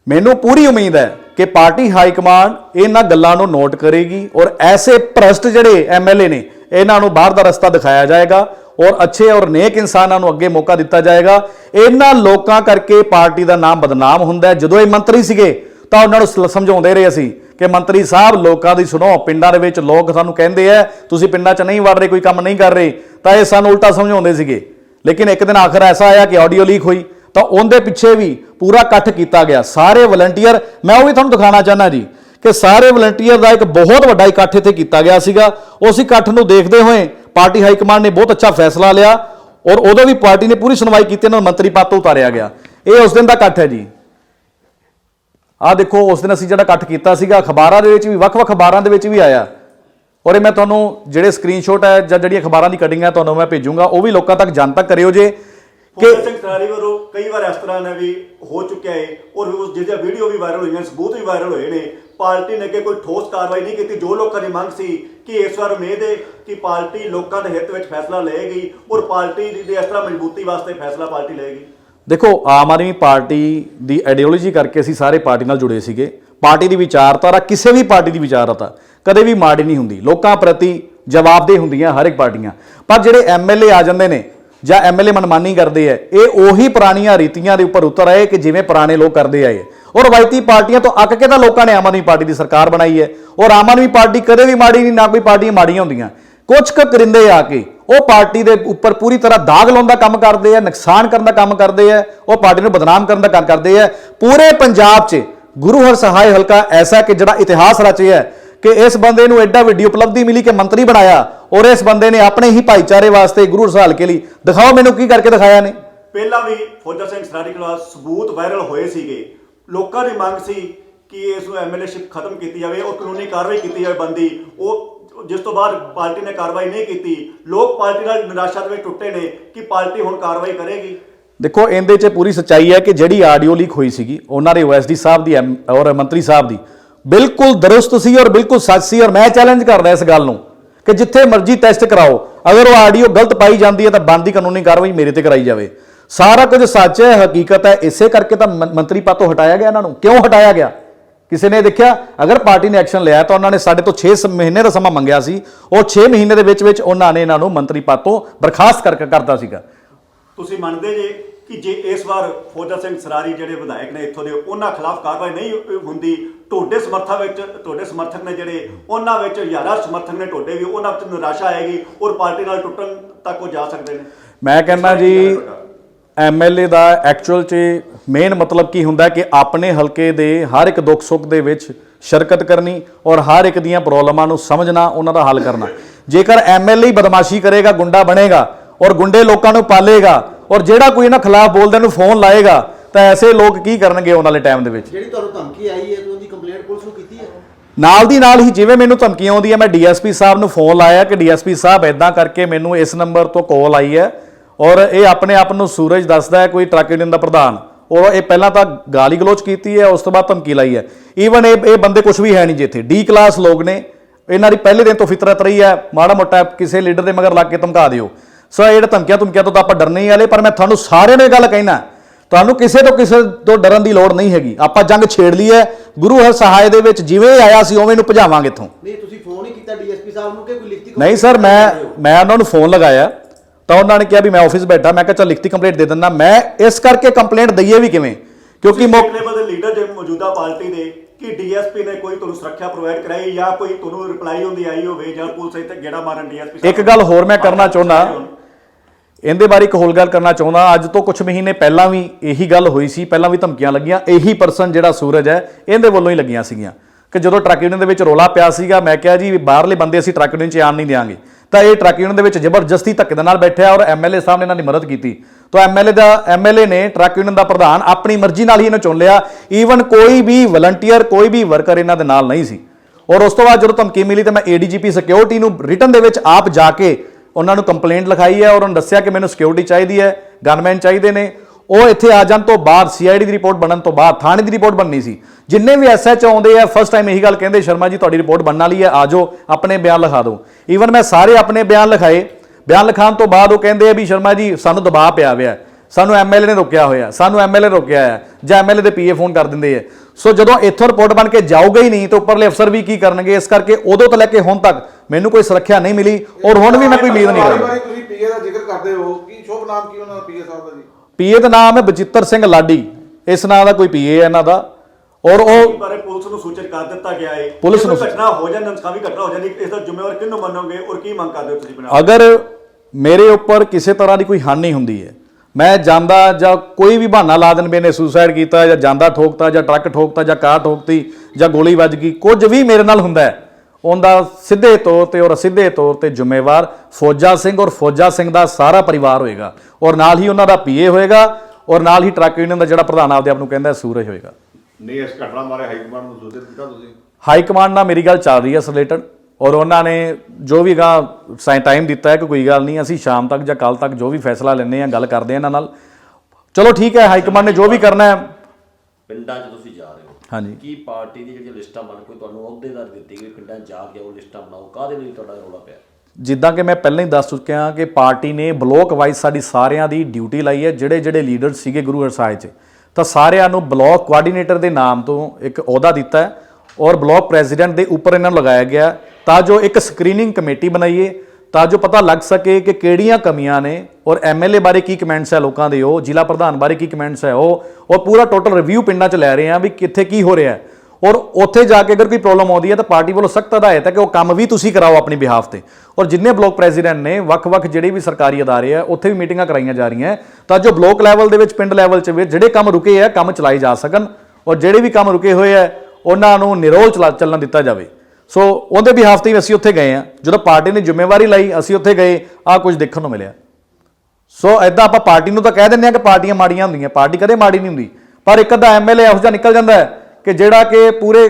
[SPEAKER 1] ਮੈਨੂੰ ਪੂਰੀ ਉਮੀਦ ਹੈ ਕਿ ਪਾਰਟੀ ਹਾਈ ਕਮਾਂਡ ਇਹਨਾਂ ਗੱਲਾਂ ਨੂੰ ਨੋਟ ਕਰੇਗੀ ਔਰ ਐਸੇ ਭ੍ਰਸ਼ਟ ਜਿਹੜੇ ਐਮਐਲਏ ਨੇ ਇਹਨਾਂ ਨੂੰ ਬਾਹਰ ਦਾ ਰਸਤਾ ਦਿਖਾਇਆ ਜਾਏਗਾ ਔਰ ਅੱਛੇ ਔਰ ਨੇਕ ਇਨਸਾਨਾਂ ਨੂੰ ਅੱਗੇ ਮੌਕਾ ਦਿੱਤਾ ਜਾਏਗਾ। ਇਹਨਾਂ ਲੋਕਾਂ ਕਰਕੇ ਪਾਰਟੀ ਦਾ ਨਾਮ ਬਦਨਾਮ ਹੁੰਦਾ ਹੈ। ਜਦੋਂ ਇਹ ਮੰਤਰੀ ਸੀਗੇ ਤਾਂ ਉਹਨਾਂ ਨੂੰ ਸਮਝਾਉਂਦੇ ਰਹੇ ਅਸੀਂ ਕਿ ਮੰਤਰੀ ਸਾਹਿਬ ਲੋਕਾਂ ਦੀ ਸੁਣੋ, ਪਿੰਡਾਂ ਦੇ ਵਿੱਚ ਲੋਕ ਸਾਨੂੰ ਕਹਿੰਦੇ ਆ, ਤੁਸੀਂ ਪਿੰਡਾਂ 'ਚ ਨਹੀਂ ਵੜ ਰਹੇ, ਕੋਈ ਕੰਮ ਨਹੀਂ ਕਰ ਰਹੇ, ਤਾਂ ਇਹ ਸਾਨੂੰ ਉਲਟਾ ਸਮਝਾਉਂਦੇ ਸੀਗੇ। ਲੇਕਿਨ ਇੱਕ ਦਿਨ ਆਖਰ ਐਸਾ ਆਇਆ ਕਿ ਆਡੀਓ ਲੀਕ ਹੋਈ, ਤਾਂ ਉਹਦੇ ਪਿੱਛੇ ਵੀ ਪੂਰਾ ਇਕੱਠ ਕੀਤਾ ਗਿਆ। ਸਾਰੇ ਵਲੰਟੀਅਰ ਮੈਂ ਉਹ ਵੀ ਤੁਹਾਨੂੰ ਦਿਖਾਣਾ ਚਾਹੁੰਦਾ ਜੀ, ਕਿ ਸਾਰੇ ਵਲੰਟੀਅਰ ਦਾ ਇੱਕ ਬਹੁਤ ਵੱਡਾ ਇਕੱਠ ਇੱਥੇ ਕੀਤਾ ਗਿਆ ਸੀਗਾ। ਉਸ ਇਕੱਠ ਨੂੰ ਦੇਖਦੇ ਹੋਏ ਪਾਰਟੀ ਹਾਈ ਕਮਾਂਡ ਨੇ ਬਹੁਤ ਅੱਛਾ ਫੈਸਲਾ ਲਿਆ ਔਰ ਉਦੋਂ ਵੀ ਪਾਰਟੀ ਨੇ ਪੂਰੀ ਸੁਣਵਾਈ ਕੀਤੀ, ਇਹਨਾਂ ਨੂੰ ਮੰਤਰੀ ਪਦ ਤੋਂ ਉਤਾਰਿਆ ਗਿਆ। ਇਹ ਉਸ ਦਿਨ ਦਾ ਇਕੱਠ ਹੈ ਜੀ। ਆਹ ਦੇਖੋ ਉਸ ਦਿਨ ਅਸੀਂ ਜਿਹੜਾ ਇਕੱਠ ਕੀਤਾ ਸੀਗਾ ਅਖਬਾਰਾਂ ਦੇ ਵਿੱਚ ਵੀ ਵੱਖ-ਵੱਖ ਅਖਬਾਰਾਂ ਦੇ ਵਿੱਚ ਵੀ ਆਇਆ। ਔਰ ਇਹ ਮੈਂ ਤੁਹਾਨੂੰ ਜਿਹੜੇ ਸਕਰੀਨਸ਼ਾਟ ਹੈ ਜਾਂ ਜਿਹੜੀਆਂ ਅਖਬਾਰਾਂ ਦੀ ਕਟਿੰਗ ਹੈ ਤੁਹਾਨੂੰ ਮੈਂ ਭੇਜੂੰਗਾ ਉਹ ਵੀ ਲੋਕਾਂ ਤੱਕ ਜਨਤਕ ਕਰਿਓ ਜੇ। ਕਿ
[SPEAKER 2] ਵੱਲੋਂ ਕਈ ਵਾਰ ਇਸ ਤਰ੍ਹਾਂ ਨੇ ਵੀ ਹੋ ਚੁੱਕਿਆ ਹੈ ਔਰ ਉਸ ਜਿਹਦੀਆਂ ਵੀਡੀਓ ਵੀ ਵਾਇਰਲ ਹੋਈਆਂ ਸਬੂਤ ਵੀ ਵਾਇਰਲ ਹੋਏ ਨੇ ਪਾਰਟੀ ਨੇ ਅੱਗੇ ਕੋਈ ਠੋਸ ਕਾਰਵਾਈ ਨਹੀਂ ਕੀਤੀ ਜੋ ਲੋਕਾਂ ਦੀ ਮੰਗ ਸੀ ਕਿ ਇਸ ਵਾਰ ਉਮੀਦ ਹੈ ਕਿ ਪਾਰਟੀ ਲੋਕਾਂ ਦੇ ਹਿੱਤ ਵਿੱਚ ਫੈਸਲਾ ਲਏਗੀ ਔਰ ਪਾਰਟੀ ਦੀ ਇਸ ਤਰ੍ਹਾਂ ਮਜ਼ਬੂਤੀ ਵਾਸਤੇ ਫੈਸਲਾ ਪਾਰਟੀ ਲਏਗੀ।
[SPEAKER 1] ਦੇਖੋ, ਆਮ ਆਦਮੀ ਪਾਰਟੀ ਦੀ ਆਈਡੀਓਲੋਜੀ ਕਰਕੇ ਅਸੀਂ ਸਾਰੇ ਪਾਰਟੀ ਨਾਲ ਜੁੜੇ ਸੀਗੇ। ਪਾਰਟੀ ਦੀ ਵਿਚਾਰਧਾਰਾ ਕਿਸੇ ਵੀ ਪਾਰਟੀ ਦੀ ਵਿਚਾਰਧਾਰਾ ਕਦੇ ਵੀ ਮਾੜੀ ਨਹੀਂ ਹੁੰਦੀ। ਲੋਕਾਂ ਪ੍ਰਤੀ ਜਵਾਬਦੇਹ ਹੁੰਦੀਆਂ ਹਰ ਇੱਕ ਪਾਰਟੀਆਂ। ਪਰ ਜਿਹੜੇ ਐਮਐਲਏ ਆ ਜਾਂਦੇ ਨੇ ਜਾਂ ਐਮਐਲਏ ਮਨਮਾਨੀ ਕਰਦੇ ਆ, ਇਹ ਉਹੀ ਪੁਰਾਣੀਆਂ ਰੀਤੀਆਂ ਦੇ ਉੱਪਰ ਉਤਰ ਆਏ ਕਿ ਜਿਵੇਂ ਪੁਰਾਣੇ ਲੋਕ ਕਰਦੇ ਆਏ। ਔਰ ਰਵਾਇਤੀ ਪਾਰਟੀਆਂ ਤੋਂ ਅੱਕ ਕੇ ਤਾਂ ਲੋਕਾਂ ਨੇ ਆਮ ਆਦਮੀ ਪਾਰਟੀ ਦੀ ਸਰਕਾਰ ਬਣਾਈ ਹੈ। ਔਰ ਆਮ ਆਦਮੀ ਪਾਰਟੀ ਕਦੇ ਵੀ ਮਾੜੀ ਨਹੀਂ, ਨਾ ਕੋਈ ਪਾਰਟੀਆਂ ਮਾੜੀਆਂ ਹੁੰਦੀਆਂ। ਕੁਝ ਕੁ ਕਰਿੰਦੇ ਆ ਕੇ ਉਹ ਪਾਰਟੀ ਦੇ ਉੱਪਰ ਪੂਰੀ ਤਰ੍ਹਾਂ ਦਾਗ ਲਾਉਣ ਦਾ ਕੰਮ ਕਰਦੇ ਆ, ਨੁਕਸਾਨ ਕਰਨ ਦਾ ਕੰਮ ਕਰਦੇ ਆ, ਉਹ ਪਾਰਟੀ ਨੂੰ ਬਦਨਾਮ ਕਰਨ ਦਾ ਕੰਮ ਕਰਦੇ ਆ। ਪੂਰੇ ਪੰਜਾਬ 'ਚ ਗੁਰੂ ਹਰ ਸਹਾਇ ਹਲਕਾ ਐਸਾ ਕਿ ਜਿਹੜਾ ਇਤਿਹਾਸ ਰਚਿਆ ਹੈ ਕਿ ਇਸ ਬੰਦੇ ਨੂੰ ਐਡਾ ਵੱਡੀ ਉਪਲਬਧੀ ਮਿਲੀ ਕਿ ਮੰਤਰੀ ਬਣਾਇਆ ਔਰ ਇਸ ਬੰਦੇ ਨੇ ਆਪਣੇ ਹੀ ਭਾਈਚਾਰੇ ਵਾਸਤੇ ਗੁਰੂ ਰਸਾਲ ਕੇ ਲਈ ਦਿਖਾਓ ਮੈਨੂੰ ਕੀ ਕਰਕੇ ਦਿਖਾਇਆ ਨੇ।
[SPEAKER 2] ਪਹਿਲਾਂ ਵੀ ਫੌਜਾ ਸਿੰਘ ਸਰਾਰੀ ਖਿਲਾਫ ਸਬੂਤ ਵਾਇਰਲ ਹੋਏ ਸੀਗੇ। ਲੋਕਾਂ ਦੀ ਮੰਗ ਸੀ ਕਿ ਇਸ ਨੂੰ ਐਮਐਲਏਸ਼ਿਪ ਖਤਮ ਕੀਤੀ ਜਾਵੇ ਔਰ ਕਾਨੂੰਨੀ ਕਾਰਵਾਈ ਕੀਤੀ ਜਾਵੇ ਬੰਦੀ। ਉਹ ਜਿਸ ਤੋਂ ਬਾਅਦ ਪਾਰਟੀ ਨੇ ਕਾਰਵਾਈ ਨਹੀਂ ਕੀਤੀ, ਲੋਕ ਪਾਰਟੀ ਨਾਲ ਨਿਰਾਸ਼ਾ ਦੇ ਵਿੱਚ ਟੁੱਟੇ ਨੇ ਕਿ ਪਾਰਟੀ ਹੁਣ ਕਾਰਵਾਈ ਕਰੇਗੀ।
[SPEAKER 1] ਦੇਖੋ, ਇਹਦੇ 'ਚ ਪੂਰੀ ਸੱਚਾਈ ਹੈ ਕਿ ਜਿਹੜੀ ਆਡੀਓ ਲੀਕ ਹੋਈ ਸੀਗੀ, ਉਹਨਾਂ ਦੇ ਓਐਸਡੀ ਸਾਹਿਬ ਦੀ, ਐਮ- ਔਰ ਮੰਤਰੀ ਸਾਹਿਬ ਦੀ, ਬਿਲਕੁਲ ਦਰੁਸਤ ਸੀ ਔਰ ਬਿਲਕੁਲ ਸੱਚ ਸੀ ਔਰ ਮੈਂ ਚੈਲੰਜ ਕਰਦਾ ਇਸ ਗੱਲ ਨੂੰ ਕਿ ਜਿੱਥੇ ਮਰਜ਼ੀ ਟੈਸਟ ਕਰਾਓ, ਅਗਰ ਉਹ ਆਡੀਓ ਗਲਤ ਪਾਈ ਜਾਂਦੀ ਹੈ ਤਾਂ ਬੰਦੀ ਕਾਨੂੰਨੀ ਕਾਰਵਾਈ ਮੇਰੇ ਤੇ ਕਰਾਈ ਜਾਵੇ। ਸਾਰਾ ਕੁਝ ਸੱਚ ਹੈ, ਹਕੀਕਤ ਹੈ, ਇਸੇ ਕਰਕੇ ਤਾਂ ਮੰਤਰੀ ਪਦ ਤੋਂ ਹਟਾਇਆ ਗਿਆ ਇਹਨਾਂ ਨੂੰ। ਕਿਉਂ ਹਟਾਇਆ ਗਿਆ? ਕਿਸੇ ਨੇ ਦੇਖਿਆ ਅਗਰ ਪਾਰਟੀ ਨੇ ਐਕਸ਼ਨ ਲਿਆ ਤਾਂ ਉਹਨਾਂ ਨੇ ਸਾਡੇ ਤੋਂ 6 ਮਹੀਨੇ ਦਾ ਸਮਾਂ ਮੰਗਿਆ ਸੀ। ਉਹ 6 ਮਹੀਨੇ ਦੇ ਵਿੱਚ ਵਿੱਚ ਉਹਨਾਂ ਨੇ ਇਹਨਾਂ ਨੂੰ ਮੰਤਰੀ ਪਦ ਤੋਂ ਬਰਖਾਸਤ ਕਰਕੇ ਕਰਤਾ ਸੀਗਾ।
[SPEAKER 2] ਤੁਸੀਂ ਮੰਨਦੇ ਜੇ ਕਿ ਜੇ ਇਸ ਵਾਰ ਫੌਜਾ ਸਿੰਘ ਸਰਾਰੀ ਜਿਹੜੇ ਵਿਧਾਇਕ ਨੇ ਇੱਥੋਂ ਦੇ ਉਹਨਾਂ ਖਿਲਾਫ ਕਾਰਵਾਈ ਨਹੀਂ ਹੁੰਦੀ ਤੁਹਾਡੇ ਸਮਰਥਨ ਵਿੱਚ ਤੁਹਾਡੇ ਸਮਰਥਕ ਨੇ ਜਿਹੜੇ ਉਹਨਾਂ ਵਿੱਚ ਹਜ਼ਾਰਾਂ ਸਮਰਥਕ ਨੇ ਤੁਹਾਡੇ ਵੀ ਉਹਨਾਂ ਵਿੱਚ ਨਿਰਾਸ਼ਾ ਆਏਗੀ ਔਰ ਪਾਰਟੀ ਨਾਲ ਟੁੱਟਣ ਤੱਕ ਉਹ ਜਾ ਸਕਦੇ ਨੇ।
[SPEAKER 1] ਮੈਂ ਕਹਿੰਦਾ ਜੀ? ਐਮਐਲਏ ਦਾ ਐਕਚੁਅਲ 'ਚ ਮੇਨ ਮਤਲਬ ਕੀ ਹੁੰਦਾ ਕਿ ਆਪਣੇ ਹਲਕੇ ਦੇ ਹਰ ਇੱਕ ਦੁੱਖ ਸੁੱਖ ਦੇ ਵਿੱਚ ਸ਼ਿਰਕਤ ਕਰਨੀ ਔਰ ਹਰ ਇੱਕ ਦੀਆਂ ਪ੍ਰੋਬਲਮਾਂ ਨੂੰ ਸਮਝਣਾ ਉਹਨਾਂ ਦਾ ਹੱਲ ਕਰਨਾ। ਜੇਕਰ ਐਮਐਲਏ ਹੀ ਬਦਮਾਸ਼ੀ ਕਰੇਗਾ ਗੁੰਡਾ ਬਣੇਗਾ ਔਰ ਗੁੰਡੇ ਲੋਕਾਂ ਨੂੰ ਪਾਲੇਗਾ ਔਰ ਜਿਹੜਾ ਕੋਈ ਇਹਨਾਂ ਖਿਲਾਫ ਬੋਲਦੇ ਨੂੰ ਫੋਨ ਲਾਏਗਾ ਤਾਂ ਐਸੇ ਲੋਕ ਕੀ ਕਰਨਗੇ ਆਉਣ ਵਾਲੇ ਟਾਈਮ ਦੇ ਵਿੱਚ?
[SPEAKER 6] ਜਿਹੜੀ ਤੁਹਾਨੂੰ ਧਮਕੀ ਆਈ ਹੈ ਤੁਸੀਂ ਉਹਦੀ ਕੰਪਲੇਂਟ ਪੁਲਿਸ ਨੂੰ ਕੀਤੀ ਹੈ?
[SPEAKER 1] ਨਾਲ ਦੀ ਨਾਲ ਹੀ ਜਿਵੇਂ ਮੈਨੂੰ ਧਮਕੀਆਂ ਆਉਂਦੀਆਂ ਮੈਂ ਡੀਐਸਪੀ ਸਾਹਿਬ ਨੂੰ ਫੋਨ ਲਾਇਆ ਕਿ ਡੀਐਸਪੀ ਸਾਹਿਬ ਇਦਾਂ ਕਰਕੇ ਮੈਨੂੰ ਇਸ ਨੰਬਰ ਤੋਂ ਕਾਲ ਆਈ ਹੈ ਔਰ ਇਹ ਆਪਣੇ ਆਪ ਨੂੰ ਸੂਰਜ ਦੱਸਦਾ ਹੈ ਕੋਈ ਟਰੱਕ ਯੂਨੀਅਨ ਦਾ ਪ੍ਰਧਾਨ। ਔਰ ਇਹ ਪਹਿਲਾਂ ਤਾਂ ਗਾਲੀ ਗਲੋਚ ਕੀਤੀ ਹੈ ਉਸ ਤੋਂ ਬਾਅਦ ਧਮਕੀ ਲਾਈ ਹੈ। ਈਵਨ ਇਹ ਇਹ ਬੰਦੇ ਕੁਝ ਵੀ ਹੈ ਨਹੀਂ ਜਿੱਥੇ ਡੀ ਕਲਾਸ ਲੋਕ ਨੇ। ਇਹਨਾਂ ਦੀ ਪਹਿਲੇ ਦਿਨ ਤੋਂ ਫਿਤਰਤ ਰਹੀ ਹੈ। ਮਾੜਾ ਮੋਟਾ ਕਿਸੇ ਲੀਡਰ ਦੇ ਮਗਰ ਲੱਗ ਕੇ ਧਮਕਾ ਦਿਓ। ਸੋ ਇਹ ਜਿਹੜੇ ਧਮਕੀਆਂ ਧਮਕੀਆਂ ਤੋਂ ਤਾਂ ਆਪਾਂ ਡਰਨੇ ਹੀ ਵਾਲੇ ਪਰ ਮੈਂ ਤੁਹਾਨੂੰ ਸਾਰਿਆਂ ਨੂੰ ਇਹ ਗੱਲ ਕਹਿਣਾ ਤੁਹਾਨੂੰ ਕਿਸੇ ਤੋਂ ਕਿਸੇ ਤੋਂ ਡਰਨ ਦੀ ਲੋੜ ਨਹੀਂ ਹੈਗੀ। ਆਪਾਂ ਜੰਗ ਛੇੜ ਲਈ ਹੈ। ਗੁਰੂ ਹਰ ਸਹਾਇ ਦੇ ਵਿੱਚ ਜਿਵੇਂ ਆਇਆ ਸੀ ਉਵੇਂ ਨੂੰ ਭਜਾਵਾਂਗੇ ਇੱਥੋਂ।
[SPEAKER 6] ਨਹੀਂ ਤੁਸੀਂ ਫੋਨ ਹੀ ਕੀਤਾ ਡੀਐਸਪੀ ਸਾਹਿਬ ਨੂੰ ਕਿ ਕੋਈ ਲਿਖਤੀ
[SPEAKER 1] ਨਹੀਂ ਸਰ ਮੈਂ ਮੈਂ ਉਹਨਾਂ ਨੂੰ ਫੋਨ ਲਗਾਇਆ। ਤਾਂ ਉਹਨਾਂ ਨੇ ਕਿਹਾ ਵੀ ਮੈਂ ਆਫਿਸ ਬੈਠਾ ਮੈਂ ਕਿਹਾ ਚੱਲ ਲਿਖਤੀ ਕੰਪਲੇਂਟ ਦੇ ਦਿੰਦਾ ਮੈਂ ਇਸ ਕਰਕੇ ਕੰਪਲੇਂਟ ਦਈਏ ਵੀ ਕਿਵੇਂ? ਕਿਉਂਕਿ ਮੌ-
[SPEAKER 2] ਲੈਵਲ ਦੇ ਲੀਡਰ ਜੇ ਮੌਜੂਦਾ ਪਾਰਟੀ ਦੇ ਕਿ ਡੀਐਸਪੀ ਨੇ ਕੋਈ ਤੁਹਾਨੂੰ ਸੁਰੱਖਿਆ ਪ੍ਰੋਵਾਈਡ ਕਰਾਈ ਜਾਂ ਕੋਈ ਤੁਹਾਨੂੰ ਰਿਪਲਾਈ ਹੁੰਦੀ ਆਈ ਹੋਵੇ ਜਾਂ ਪੁਲਿਸ ਇੱਥੇ ਗੇੜਾ ਮਾਰਨ ਡੀਐਸਪੀ
[SPEAKER 1] ਇੱਕ ਗੱਲ ਹੋਰ ਮੈਂ ਕਰਨਾ ਚਾਹੁੰਦਾ। ਇਹਦੇ ਬਾਰੇ ਇੱਕ ਹੋਰ ਗੱਲ ਕਰਨਾ ਚਾਹੁੰਦਾ। ਅੱਜ ਤੋਂ ਕੁਝ ਮਹੀਨੇ ਪਹਿਲਾਂ ਵੀ ਇਹੀ ਗੱਲ ਹੋਈ ਸੀ ਪਹਿਲਾਂ ਵੀ ਧਮਕੀਆਂ ਲੱਗੀਆਂ। ਇਹੀ ਪਰਸਨ ਜਿਹੜਾ ਸੂਰਜ ਹੈ ਇਹਦੇ ਵੱਲੋਂ ਹੀ ਲੱਗੀਆਂ ਸੀਗੀਆਂ। ਕਿ ਜਦੋਂ ਟਰੱਕ ਯੂਨੀਅਨ ਦੇ ਵਿੱਚ ਰੋਲਾ ਪਿਆ ਸੀਗਾ ਮੈਂ ਕਿਹਾ ਜੀ ਬਾਹਰਲੇ ਬੰਦੇ ਅਸੀਂ ਟਰੱਕ ਯੂਨੀਅਨ 'ਚ ਆਣ ਨਹੀਂ ਦੇਵਾਂਗੇ ਤਾਂ ਇਹ ਟਰੱਕ ਯੂਨੀਅਨ ਦੇ ਵਿੱਚ ਜ਼ਬਰਦਸਤੀ ਧੱਕੇ ਦੇ ਨਾਲ ਬੈਠਿਆ ਔਰ ਐਮਐਲਏ ਸਾਹਿਬ ਨੇ ਇਹਨਾਂ ਦੀ ਮਦਦ ਕੀਤੀ। ਤਾਂ ਐਮਐਲਏ ਦਾ ਐਮਐਲਏ ਨੇ ਟਰੱਕ ਯੂਨੀਅਨ ਦਾ ਪ੍ਰਧਾਨ ਆਪਣੀ ਮਰਜ਼ੀ ਨਾਲ ਹੀ ਇਹਨੂੰ ਚੁਣ ਲਿਆ। ਈਵਨ ਕੋਈ ਵੀ ਵਲੰਟੀਅਰ ਕੋਈ ਵੀ ਵਰਕਰ ਇਹਨਾਂ ਦੇ ਨਾਲ ਨਹੀਂ ਸੀ। ਔਰ ਉਸ ਤੋਂ ਬਾਅਦ ਜਦੋਂ ਧਮਕੀ ਮਿਲੀ ਤਾਂ ਮੈਂ ਏਡੀਜੀਪੀ ਸਿਕਿਉਰਿਟੀ ਨੂੰ ਰਿਟਨ ਦੇ ਵਿੱਚ ਆਪ ਜਾ ਕੇ ਉਹਨਾਂ ਨੂੰ ਕੰਪਲੇਂਟ ਲਿਖਾਈ ਹੈ ਔਰ ਉਹਨਾਂ ਦੱਸਿਆ ਕਿ ਮੈਨੂੰ ਸਿਕਿਉਰਿਟੀ ਚਾਹੀਦੀ ਹੈ ਗਨਮੈਨ ਚਾਹੀਦੇ ਨੇ। ਉਹ ਇੱਥੇ ਆ ਜਾਣ ਤੋਂ ਬਾਅਦ ਸੀਆਈਡੀ ਦੀ ਰਿਪੋਰਟ ਬਣਨ ਤੋਂ ਬਾਅਦ ਥਾਣੇ ਦੀ ਰਿਪੋਰਟ ਬਣਨੀ ਸੀ। ਜਿੰਨੇ ਵੀ ਐਸਐਚ ਆਉਂਦੇ ਆ ਫਸਟ ਟਾਈਮ ਇਹੀ ਗੱਲ ਕਹਿੰਦੇ ਸ਼ਰਮਾ ਜੀ ਤੁਹਾਡੀ ਰਿਪੋਰਟ ਬਣਨ ਵਾਲੀ ਹੈ ਆਜੋ ਆਪਣੇ ਬਿਆਨ ਲਿਖਾ ਦਿਓ। ਈਵਨ ਮੈਂ ਸਾਰੇ ਆਪਣੇ ਬਿਆਨ ਲਿਖਾਏ। ਬਿਆਨ ਲਿਖਾਉਣ ਤੋਂ ਬਾਅਦ ਉਹ ਕਹਿੰਦੇ ਆ ਵੀ ਸ਼ਰਮਾ ਜੀ ਸਾਨੂੰ ਦਬਾਅ ਪਿਆ ਹੋਇਆ। ਸਾਨੂੰ ਐਮਐਲਏ ਨੇ ਰੋਕਿਆ ਹੋਇਆ ਸਾਨੂੰ ਐਮਐਲਏ ਰੋਕਿਆ ਹੈ ਜਾਂ ਐਮਐਲਏ ਦੇ ਪੀਏ ਫੋਨ ਕਰ ਦਿੰਦੇ ਆ। ਸੋ ਜਦੋਂ ਇੱਥੋਂ ਰਿਪੋਰਟ ਬਣ ਕੇ ਜਾਊਗਾ ਹੀ ਨਹੀਂ ਤਾਂ ਉੱਪਰਲੇ ਅਫਸਰ ਵੀ ਕੀ ਕਰਨਗੇ? ਇਸ ਕਰਕੇ ਉਦੋਂ ਤੋਂ ਲੈ ਕੇ ਹੁਣ ਤੱਕ ਮੈਨੂੰ ਕੋਈ ਸੁਰੱਖਿਆ ਨਹੀਂ ਮਿਲੀ ਔਰ ਹੁਣ ਵੀ ਮੈਂ ਕੋਈ ਉਮੀਦ ਨਹੀਂ ਕਰਦਾ।
[SPEAKER 7] ਤੁਸੀਂ ਪੀਏ ਦਾ ਜ਼ਿਕਰ ਕਰਦੇ ਹੋ। ਕੀ ਸ਼ੁਭ ਨਾਮ ਕੀ ਉਹਨਾਂ ਦਾ ਪੀਏ ਸਾਹਿਬ ਦਾ ਜੀ?
[SPEAKER 1] ਪੀਏ ਦਾ ਨਾਮ ਹੈ ਬਚਿੱਤਰ ਸਿੰਘ ਲਾਡੀ। ਇਸ ਨਾਂ ਦਾ ਕੋਈ ਪੀਏ ਹੈ ਇਹਨਾਂ ਦਾ। ਔਰ ਉਹ
[SPEAKER 2] ਬਾਰੇ ਪੁਲਿਸ ਨੂੰ ਸੂਚਿਤ ਕਰ ਦਿੱਤਾ ਗਿਆ ਹੈ
[SPEAKER 1] ਪੁਲਿਸ
[SPEAKER 2] ਜੇ
[SPEAKER 1] ਨੂੰ
[SPEAKER 2] ਘਟਨਾ ਹੋ ਜਾਏ ਨਨਸਕਾਵੀ ਘਟਨਾ ਹੋ ਜਾਂਦੀ ਇਸ ਦਾ ਜ਼ਿੰਮੇਵਾਰ ਕਿਹਨੂੰ ਮੰਨੋਗੇ ਔਰ ਕੀ ਮੰਗ ਕਰਦੇ ਹੋ ਤੁਸੀਂ ਬਣਾ
[SPEAKER 1] ਅਗਰ ਮੇਰੇ ਉੱਪਰ ਕਿਸੇ ਤਰ੍ਹਾਂ ਦੀ ਕੋਈ ਹਾਨੀ ਹੁੰਦੀ ਹੈ ਮੈਂ ਜਾਂਦਾ ਜਾਂ ਕੋਈ ਵੀ ਬਹਾਨਾ ਲਾ ਦੇਣ ਇਹਨੇ ਸੁਸਾਈਡ ਕੀਤਾ ਜਾਂ ਜਾਂਦਾ ਠੋਕਤਾ ਜਾਂ ਟਰੱਕ ਠੋਕਤਾ ਜਾਂ ਕਾਰ ਠੋਕਤੀ ਜਾਂ ਗੋਲੀ ਵੱਜ ਗਈ ਕੁਝ ਵੀ ਮੇਰੇ ਨਾਲ ਹੁੰਦਾ ਹੈ ਉਹਦਾ ਸਿੱਧੇ ਤੌਰ ਤੇ ਔਰ ਅਸਿੱਧੇ ਤੌਰ ਤੇ ਜ਼ਿੰਮੇਵਾਰ ਫੌਜਾ ਸਿੰਘ ਔਰ ਫੌਜਾ ਸਿੰਘ ਦਾ ਸਾਰਾ ਪਰਿਵਾਰ ਹੋਏਗਾ ਔਰ ਨਾਲ ਹੀ ਉਹਨਾਂ ਦਾ ਪੀਏ ਹੋਏਗਾ ਔਰ ਨਾਲ ਹੀ ਟਰੱਕ ਯੂਨੀਅਨ ਦਾ ਜਿਹੜਾ ਪ੍ਰਧਾਨ ਆਪਦੇ ਆਪ ਨੂੰ ਕਹਿੰਦਾ ਹੈ, ਸੂਰਜ ਹੋਏਗਾ।
[SPEAKER 7] ਨਹੀਂ ਇਸ ਘਟਨਾ ਬਾਰੇ ਹਾਈ ਕਮਾਂਡ ਨੂੰ ਸੂਚਿਤ ਕੀਤਾ ਤੁਸੀਂ?
[SPEAKER 1] ਹਾਈ ਕਮਾਂਡ ਨਾਲ ਮੇਰੀ ਗੱਲ ਚੱਲ ਰਹੀ ਹੈ ਇਸ ਰਿਲੇਟਡ ਔਰ ਉਹਨਾਂ ਨੇ ਜੋ ਵੀ ਗਾ ਸਾਈ ਟਾਈਮ ਦਿੱਤਾ ਹੈ ਕਿ ਕੋਈ ਗੱਲ ਨਹੀਂ ਅਸੀਂ ਸ਼ਾਮ ਤੱਕ ਜਾਂ ਕੱਲ ਤੱਕ ਜੋ ਵੀ ਫੈਸਲਾ ਲੈਣੇ ਆ ਗੱਲ ਕਰਦੇ ਆ ਇਹਨਾਂ ਨਾਲ। ਚਲੋ ਠੀਕ ਹੈ ਹਾਈ ਕਮਾਂਡ ਨੇ ਜੋ ਵੀ ਕਰਨਾ ਹੈ।
[SPEAKER 8] ਪਿੰਡਾਂ 'ਚ ਤੁਸੀਂ
[SPEAKER 1] ਹਾਂਜੀ।
[SPEAKER 8] ਕੀ ਪਾਰਟੀ ਦੀ ਜਿਹੜੀਆਂ ਲਿਸਟਾਂ ਬਣ ਕੋਈ ਤੁਹਾਨੂੰ ਅਹੁਦੇਦਾਰ ਦਿੱਤੀ ਗਈ ਪਿੰਡਾਂ ਜਾ ਕੇ ਉਹ ਲਿਸਟਾਂ ਬਣਾਓ ਕਾਹਦੇ ਲਈ ਤੁਹਾਡਾ ਰੌਲਾ ਪਿਆ?
[SPEAKER 1] ਜਿੱਦਾਂ ਕਿ ਮੈਂ ਪਹਿਲਾਂ ਹੀ ਦੱਸ ਚੁੱਕਿਆ ਕਿ ਪਾਰਟੀ ਨੇ ਬਲਾਕ ਵਾਈਜ਼ ਸਾਡੀ ਸਾਰਿਆਂ ਦੀ ਡਿਊਟੀ ਲਾਈ ਹੈ ਜਿਹੜੇ ਜਿਹੜੇ ਲੀਡਰ ਸੀਗੇ ਗੁਰੂ ਹਰਸਾਏ 'ਚ। ਤਾਂ ਸਾਰਿਆਂ ਨੂੰ ਬਲਾਕ ਕੋਆਰਡੀਨੇਟਰ ਦੇ ਨਾਮ ਤੋਂ ਇੱਕ ਅਹੁਦਾ ਦਿੱਤਾ ਹੈ ਔਰ ਬਲਾਕ ਪ੍ਰੈਜ਼ੀਡੈਂਟ ਦੇ ਉੱਪਰ ਇਹਨਾਂ ਨੂੰ ਲਗਾਇਆ ਗਿਆ ਤਾਂ ਜੋ ਇੱਕ ਸਕਰੀਨਿੰਗ ਕਮੇਟੀ ਬਣਾਈਏ। ਤਾਂ ਜੋ ਪਤਾ ਲੱਗ ਸਕੇ ਕਿ ਕਿਹੜੀਆਂ ਕਮੀਆਂ ਨੇ ਔਰ ਐਮਐਲਏ ਬਾਰੇ ਕੀ ਕਮੈਂਟਸ ਹੈ ਲੋਕਾਂ ਦੇ, ਉਹ ਜ਼ਿਲ੍ਹਾ ਪ੍ਰਧਾਨ ਬਾਰੇ ਕੀ ਕਮੈਂਟਸ ਹੈ, ਉਹ ਔਰ ਪੂਰਾ ਟੋਟਲ ਰਿਵਿਊ ਪਿੰਡਾਂ 'ਚ ਲੈ ਰਹੇ ਆ ਵੀ ਕਿੱਥੇ ਕੀ ਹੋ ਰਿਹਾ ਔਰ ਉੱਥੇ ਜਾ ਕੇ ਅਗਰ ਕੋਈ ਪ੍ਰੋਬਲਮ ਆਉਂਦੀ ਹੈ ਤਾਂ ਪਾਰਟੀ ਵੱਲੋਂ ਸਖਤ ਹਦਾਇਤ ਹੈ ਕਿ ਉਹ ਕੰਮ ਵੀ ਤੁਸੀਂ ਕਰਾਓ ਆਪਣੀ ਬਿਹਾਫ ਤੇ। ਔਰ ਜਿੰਨੇ ਬਲਾਕ ਪ੍ਰੈਜ਼ੀਡੈਂਟ ਨੇ, ਵੱਖ-ਵੱਖ ਜਿਹੜੇ ਵੀ ਸਰਕਾਰੀ ਅਦਾਰੇ ਆ ਉੱਥੇ ਵੀ ਮੀਟਿੰਗਾਂ ਕਰਾਈਆਂ ਜਾ ਰਹੀਆਂ ਤਾਂ ਜੋ ਬਲਾਕ ਲੈਵਲ ਦੇ ਵਿੱਚ, ਪਿੰਡ ਲੈਵਲ 'ਚ ਵੀ ਜਿਹੜੇ ਕੰਮ ਰੁਕੇ ਆ ਕੰਮ ਚਲਾਏ ਜਾ ਸਕਣ। ਔਰ ਜਿਹੜੇ ਵੀ ਕੰਮ ਰੁਕੇ ਹੋਏ ਆ ਉਹਨਾਂ ਨੂੰ ਨਿਰੋਲ ਚਲਾ, ਚੱਲਣ ਦਿੱਤਾ ਜਾਵੇ। ਸੋ ਉਹਦੇ ਵੀ ਹਫ਼ਤੇ ਹੀ ਅਸੀਂ ਉੱਥੇ ਗਏ ਆ ਜਦੋਂ ਪਾਰਟੀ ਨੇ ਜ਼ਿੰਮੇਵਾਰੀ ਲਈ ਅਸੀਂ ਉੱਥੇ ਗਏ ਆ ਕੁਝ ਦੇਖਣ ਨੂੰ ਮਿਲਿਆ। ਸੋ ਐਦਾਂ ਆਪਾਂ ਪਾਰਟੀ ਨੂੰ ਤਾਂ ਕਹਿ ਦਿੰਦੇ ਆ ਕਿ ਪਾਰਟੀਆਂ ਮਾੜੀਆਂ ਹੁੰਦੀਆਂ ਪਾਰਟੀ ਕਦੇ ਮਾੜੀ ਨਹੀਂ ਹੁੰਦੀ। ਪਰ ਇੱਕ ਅੱਧਾ ਐਮਐਲਏ ਇਹੋ ਜਿਹਾ ਨਿਕਲ ਜਾਂਦਾ ਹੈ ਕਿ ਜਿਹੜਾ ਕਿ ਪੂਰੇ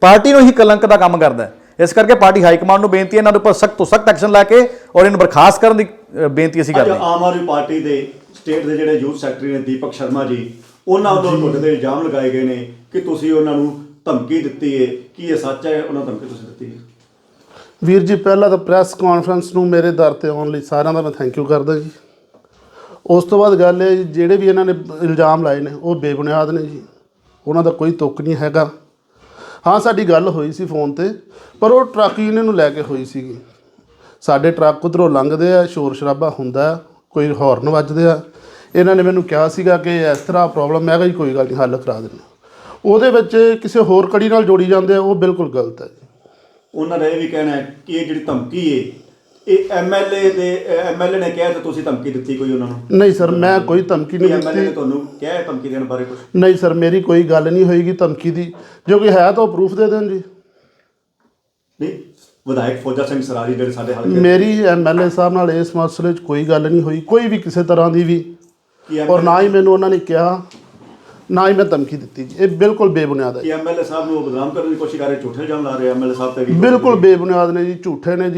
[SPEAKER 1] ਪਾਰਟੀ ਨੂੰ ਹੀ ਕਲੰਕ ਦਾ ਕੰਮ ਕਰਦਾ ਇਸ ਕਰਕੇ ਪਾਰਟੀ ਹਾਈ ਕਮਾਂਡ ਨੂੰ ਬੇਨਤੀ ਹੈ ਇਹਨਾਂ ਦੇ ਉੱਪਰ ਸਖਤ ਤੋਂ ਸਖਤ ਐਕਸ਼ਨ ਲੈ ਕੇ ਔਰ ਇਹਨੂੰ ਬਰਖਾਸਤ ਕਰਨ ਦੀ ਬੇਨਤੀ ਅਸੀਂ ਕਰਦੇ ਹਾਂ।
[SPEAKER 2] ਆਮ ਆਦਮੀ ਪਾਰਟੀ ਦੇ ਸਟੇਟ ਦੇ ਜਿਹੜੇ ਯੂਥ ਸੈਕਟਰੀ ਨੇ ਦੀਪਕ ਸ਼ਰਮਾ ਜੀ ਉਹਨਾਂ ਵੱਲੋਂ ਤੁਹਾਡੇ ਤੇ ਇਲਜ਼ਾਮ ਲਗਾਏ ਗਏ ਨੇ ਕਿ ਤੁਸੀਂ ਉਹਨਾਂ ਨੂੰ ਧਮਕੀ ਦਿੱਤੀ ਹੈ ਕੀ ਇਹ ਸੱਚ ਹੈ, ਉਹਨਾਂ ਧਮਕੀ ਤੁਸੀਂ ਦਿੱਤੀ ਹੈ?
[SPEAKER 9] ਵੀਰ ਜੀ, ਪਹਿਲਾਂ ਤਾਂ ਪ੍ਰੈਸ ਕਾਨਫਰੰਸ ਨੂੰ ਮੇਰੇ ਦਰ ਤੇ ਆਉਣ ਲਈ ਸਾਰਿਆਂ ਦਾ ਮੈਂ ਥੈਂਕ ਯੂ ਕਰਦਾ ਜੀ। ਉਸ ਤੋਂ ਬਾਅਦ ਗੱਲ ਹੈ ਜਿਹੜੇ ਵੀ ਇਹਨਾਂ ਨੇ ਇਲਜ਼ਾਮ ਲਾਏ ਨੇ, ਉਹ ਬੇਬੁਨਿਆਦ ਨੇ ਜੀ। ਉਹਨਾਂ ਦਾ ਕੋਈ ਤੁੱਕ ਨਹੀਂ ਹੈਗਾ। ਹਾਂ, ਸਾਡੀ ਗੱਲ ਹੋਈ ਸੀ ਫੋਨ ਤੇ, ਪਰ ਉਹ ਟਰੱਕ ਯੂਨੀਅਨ ਨੂੰ ਲੈ ਕੇ ਹੋਈ ਸੀਗੀ। ਸਾਡੇ ਟਰੱਕ ਉਧਰੋਂ ਲੰਘਦੇ ਆ, ਸ਼ੋਰ ਸ਼ਰਾਬਾ ਹੁੰਦਾ ਕੋਈ ਹਾਰਨ ਵੱਜਦੇ ਆ। ਇਹਨਾਂ ਨੇ ਮੈਨੂੰ ਕਿਹਾ ਸੀਗਾ ਕਿ ਇਸ ਤਰ੍ਹਾਂ ਪ੍ਰੋਬਲਮ ਹੈਗਾ ਜੀ, ਕੋਈ ਗੱਲ ਨਹੀਂ, ਹੱਲ ਕਰਾ ਦਿੰਦੇ ਉਹਦੇ ਵਿੱਚ ਕਿਸੇ ਹੋਰ ਕੜੀ ਨਾਲ ਜੋੜੀ ਜਾਂਦੇ ਆ ਉਹ ਬਿਲਕੁਲ ਗਲਤ ਹੈ
[SPEAKER 2] ਉਹਨਾਂ ਦਾ ਇਹ ਵੀ ਕਹਿਣਾ ਹੈ ਕਿ ਇਹ ਜਿਹੜੀ ਧਮਕੀ ਹੈ ਇਹ ਐਮਐਲਏ ਦੇ ਐਮਐਲਏ ਨੇ ਕਿਹਾ ਤੇ ਤੁਸੀਂ ਧਮਕੀ ਦਿੱਤੀ ਕੋਈ ਉਹਨਾਂ ਨੂੰ?
[SPEAKER 9] ਨਹੀਂ ਸਰ ਮੈਂ ਕੋਈ ਧਮਕੀ ਨਹੀਂ
[SPEAKER 2] ਐਮਐਲਏ ਨੇ
[SPEAKER 9] ਦਿੱਤੀ
[SPEAKER 2] ਤੁਹਾਨੂੰ ਕਿਹਾ ਹੈ ਧਮਕੀ ਦੇਣ ਬਾਰੇ ਕੁਝ
[SPEAKER 9] ਨਹੀਂ ਸਰ ਮੇਰੀ ਕੋਈ ਗੱਲ ਨਹੀਂ ਹੋਏਗੀ ਧਮਕੀ ਦੀ। ਜੋ ਕਿ ਹੈ ਤਾਂ ਉਹ ਪ੍ਰੂਫ ਦੇ ਦੇਣ ਜੀ।
[SPEAKER 2] ਨਹੀਂ ਵਿਧਾਇਕ ਫੌਜਾ ਸਿੰਘ ਸਰਾਰੀ ਜਿਹੜੇ ਸਾਡੇ ਹਲਕੇ
[SPEAKER 9] ਮੇਰੀ ਐਮਐਲਏ ਸਾਹਿਬ ਨਾਲ ਇਸ ਮਸਲੇ 'ਚ ਕੋਈ ਗੱਲ ਨਹੀਂ ਹੋਈ। ਕੋਈ ਵੀ ਕਿਸੇ ਤਰ੍ਹਾਂ ਦੀ ਵੀ।
[SPEAKER 2] ਕੀ
[SPEAKER 9] ਔਰ ਨਾ ਹੀ ਮੈਨੂੰ ਉਹਨਾਂ ਨੇ ਕਿਹਾ। ਨਾ ਹੀ ਮੈਂ ਧਮਕੀ ਦਿੱਤੀ ਜੀ। ਇਹ ਬਿਲਕੁਲ ਬੇਬੁਨਿਆਦ ਹੈ।
[SPEAKER 2] ਕਿ ਐਮਐਲਏ ਸਾਹਿਬ ਨੂੰ ਬਦਨਾਮ ਕਰਨ ਦੀ ਕੋਸ਼ਿਸ਼ ਕਰ ਰਹੇ ਝੂਠੇ ਇਲਜ਼ਾਮ ਲਾ ਰਹੇ ਐਮਐਲਏ ਸਾਹਿਬ ਤੇ ਵੀ।
[SPEAKER 9] ਬਿਲਕੁਲ ਬੇਬੁਨਿਆਦ ਨੇ ਜੀ ਝੂਠੇ ਨੇ ਜੀ।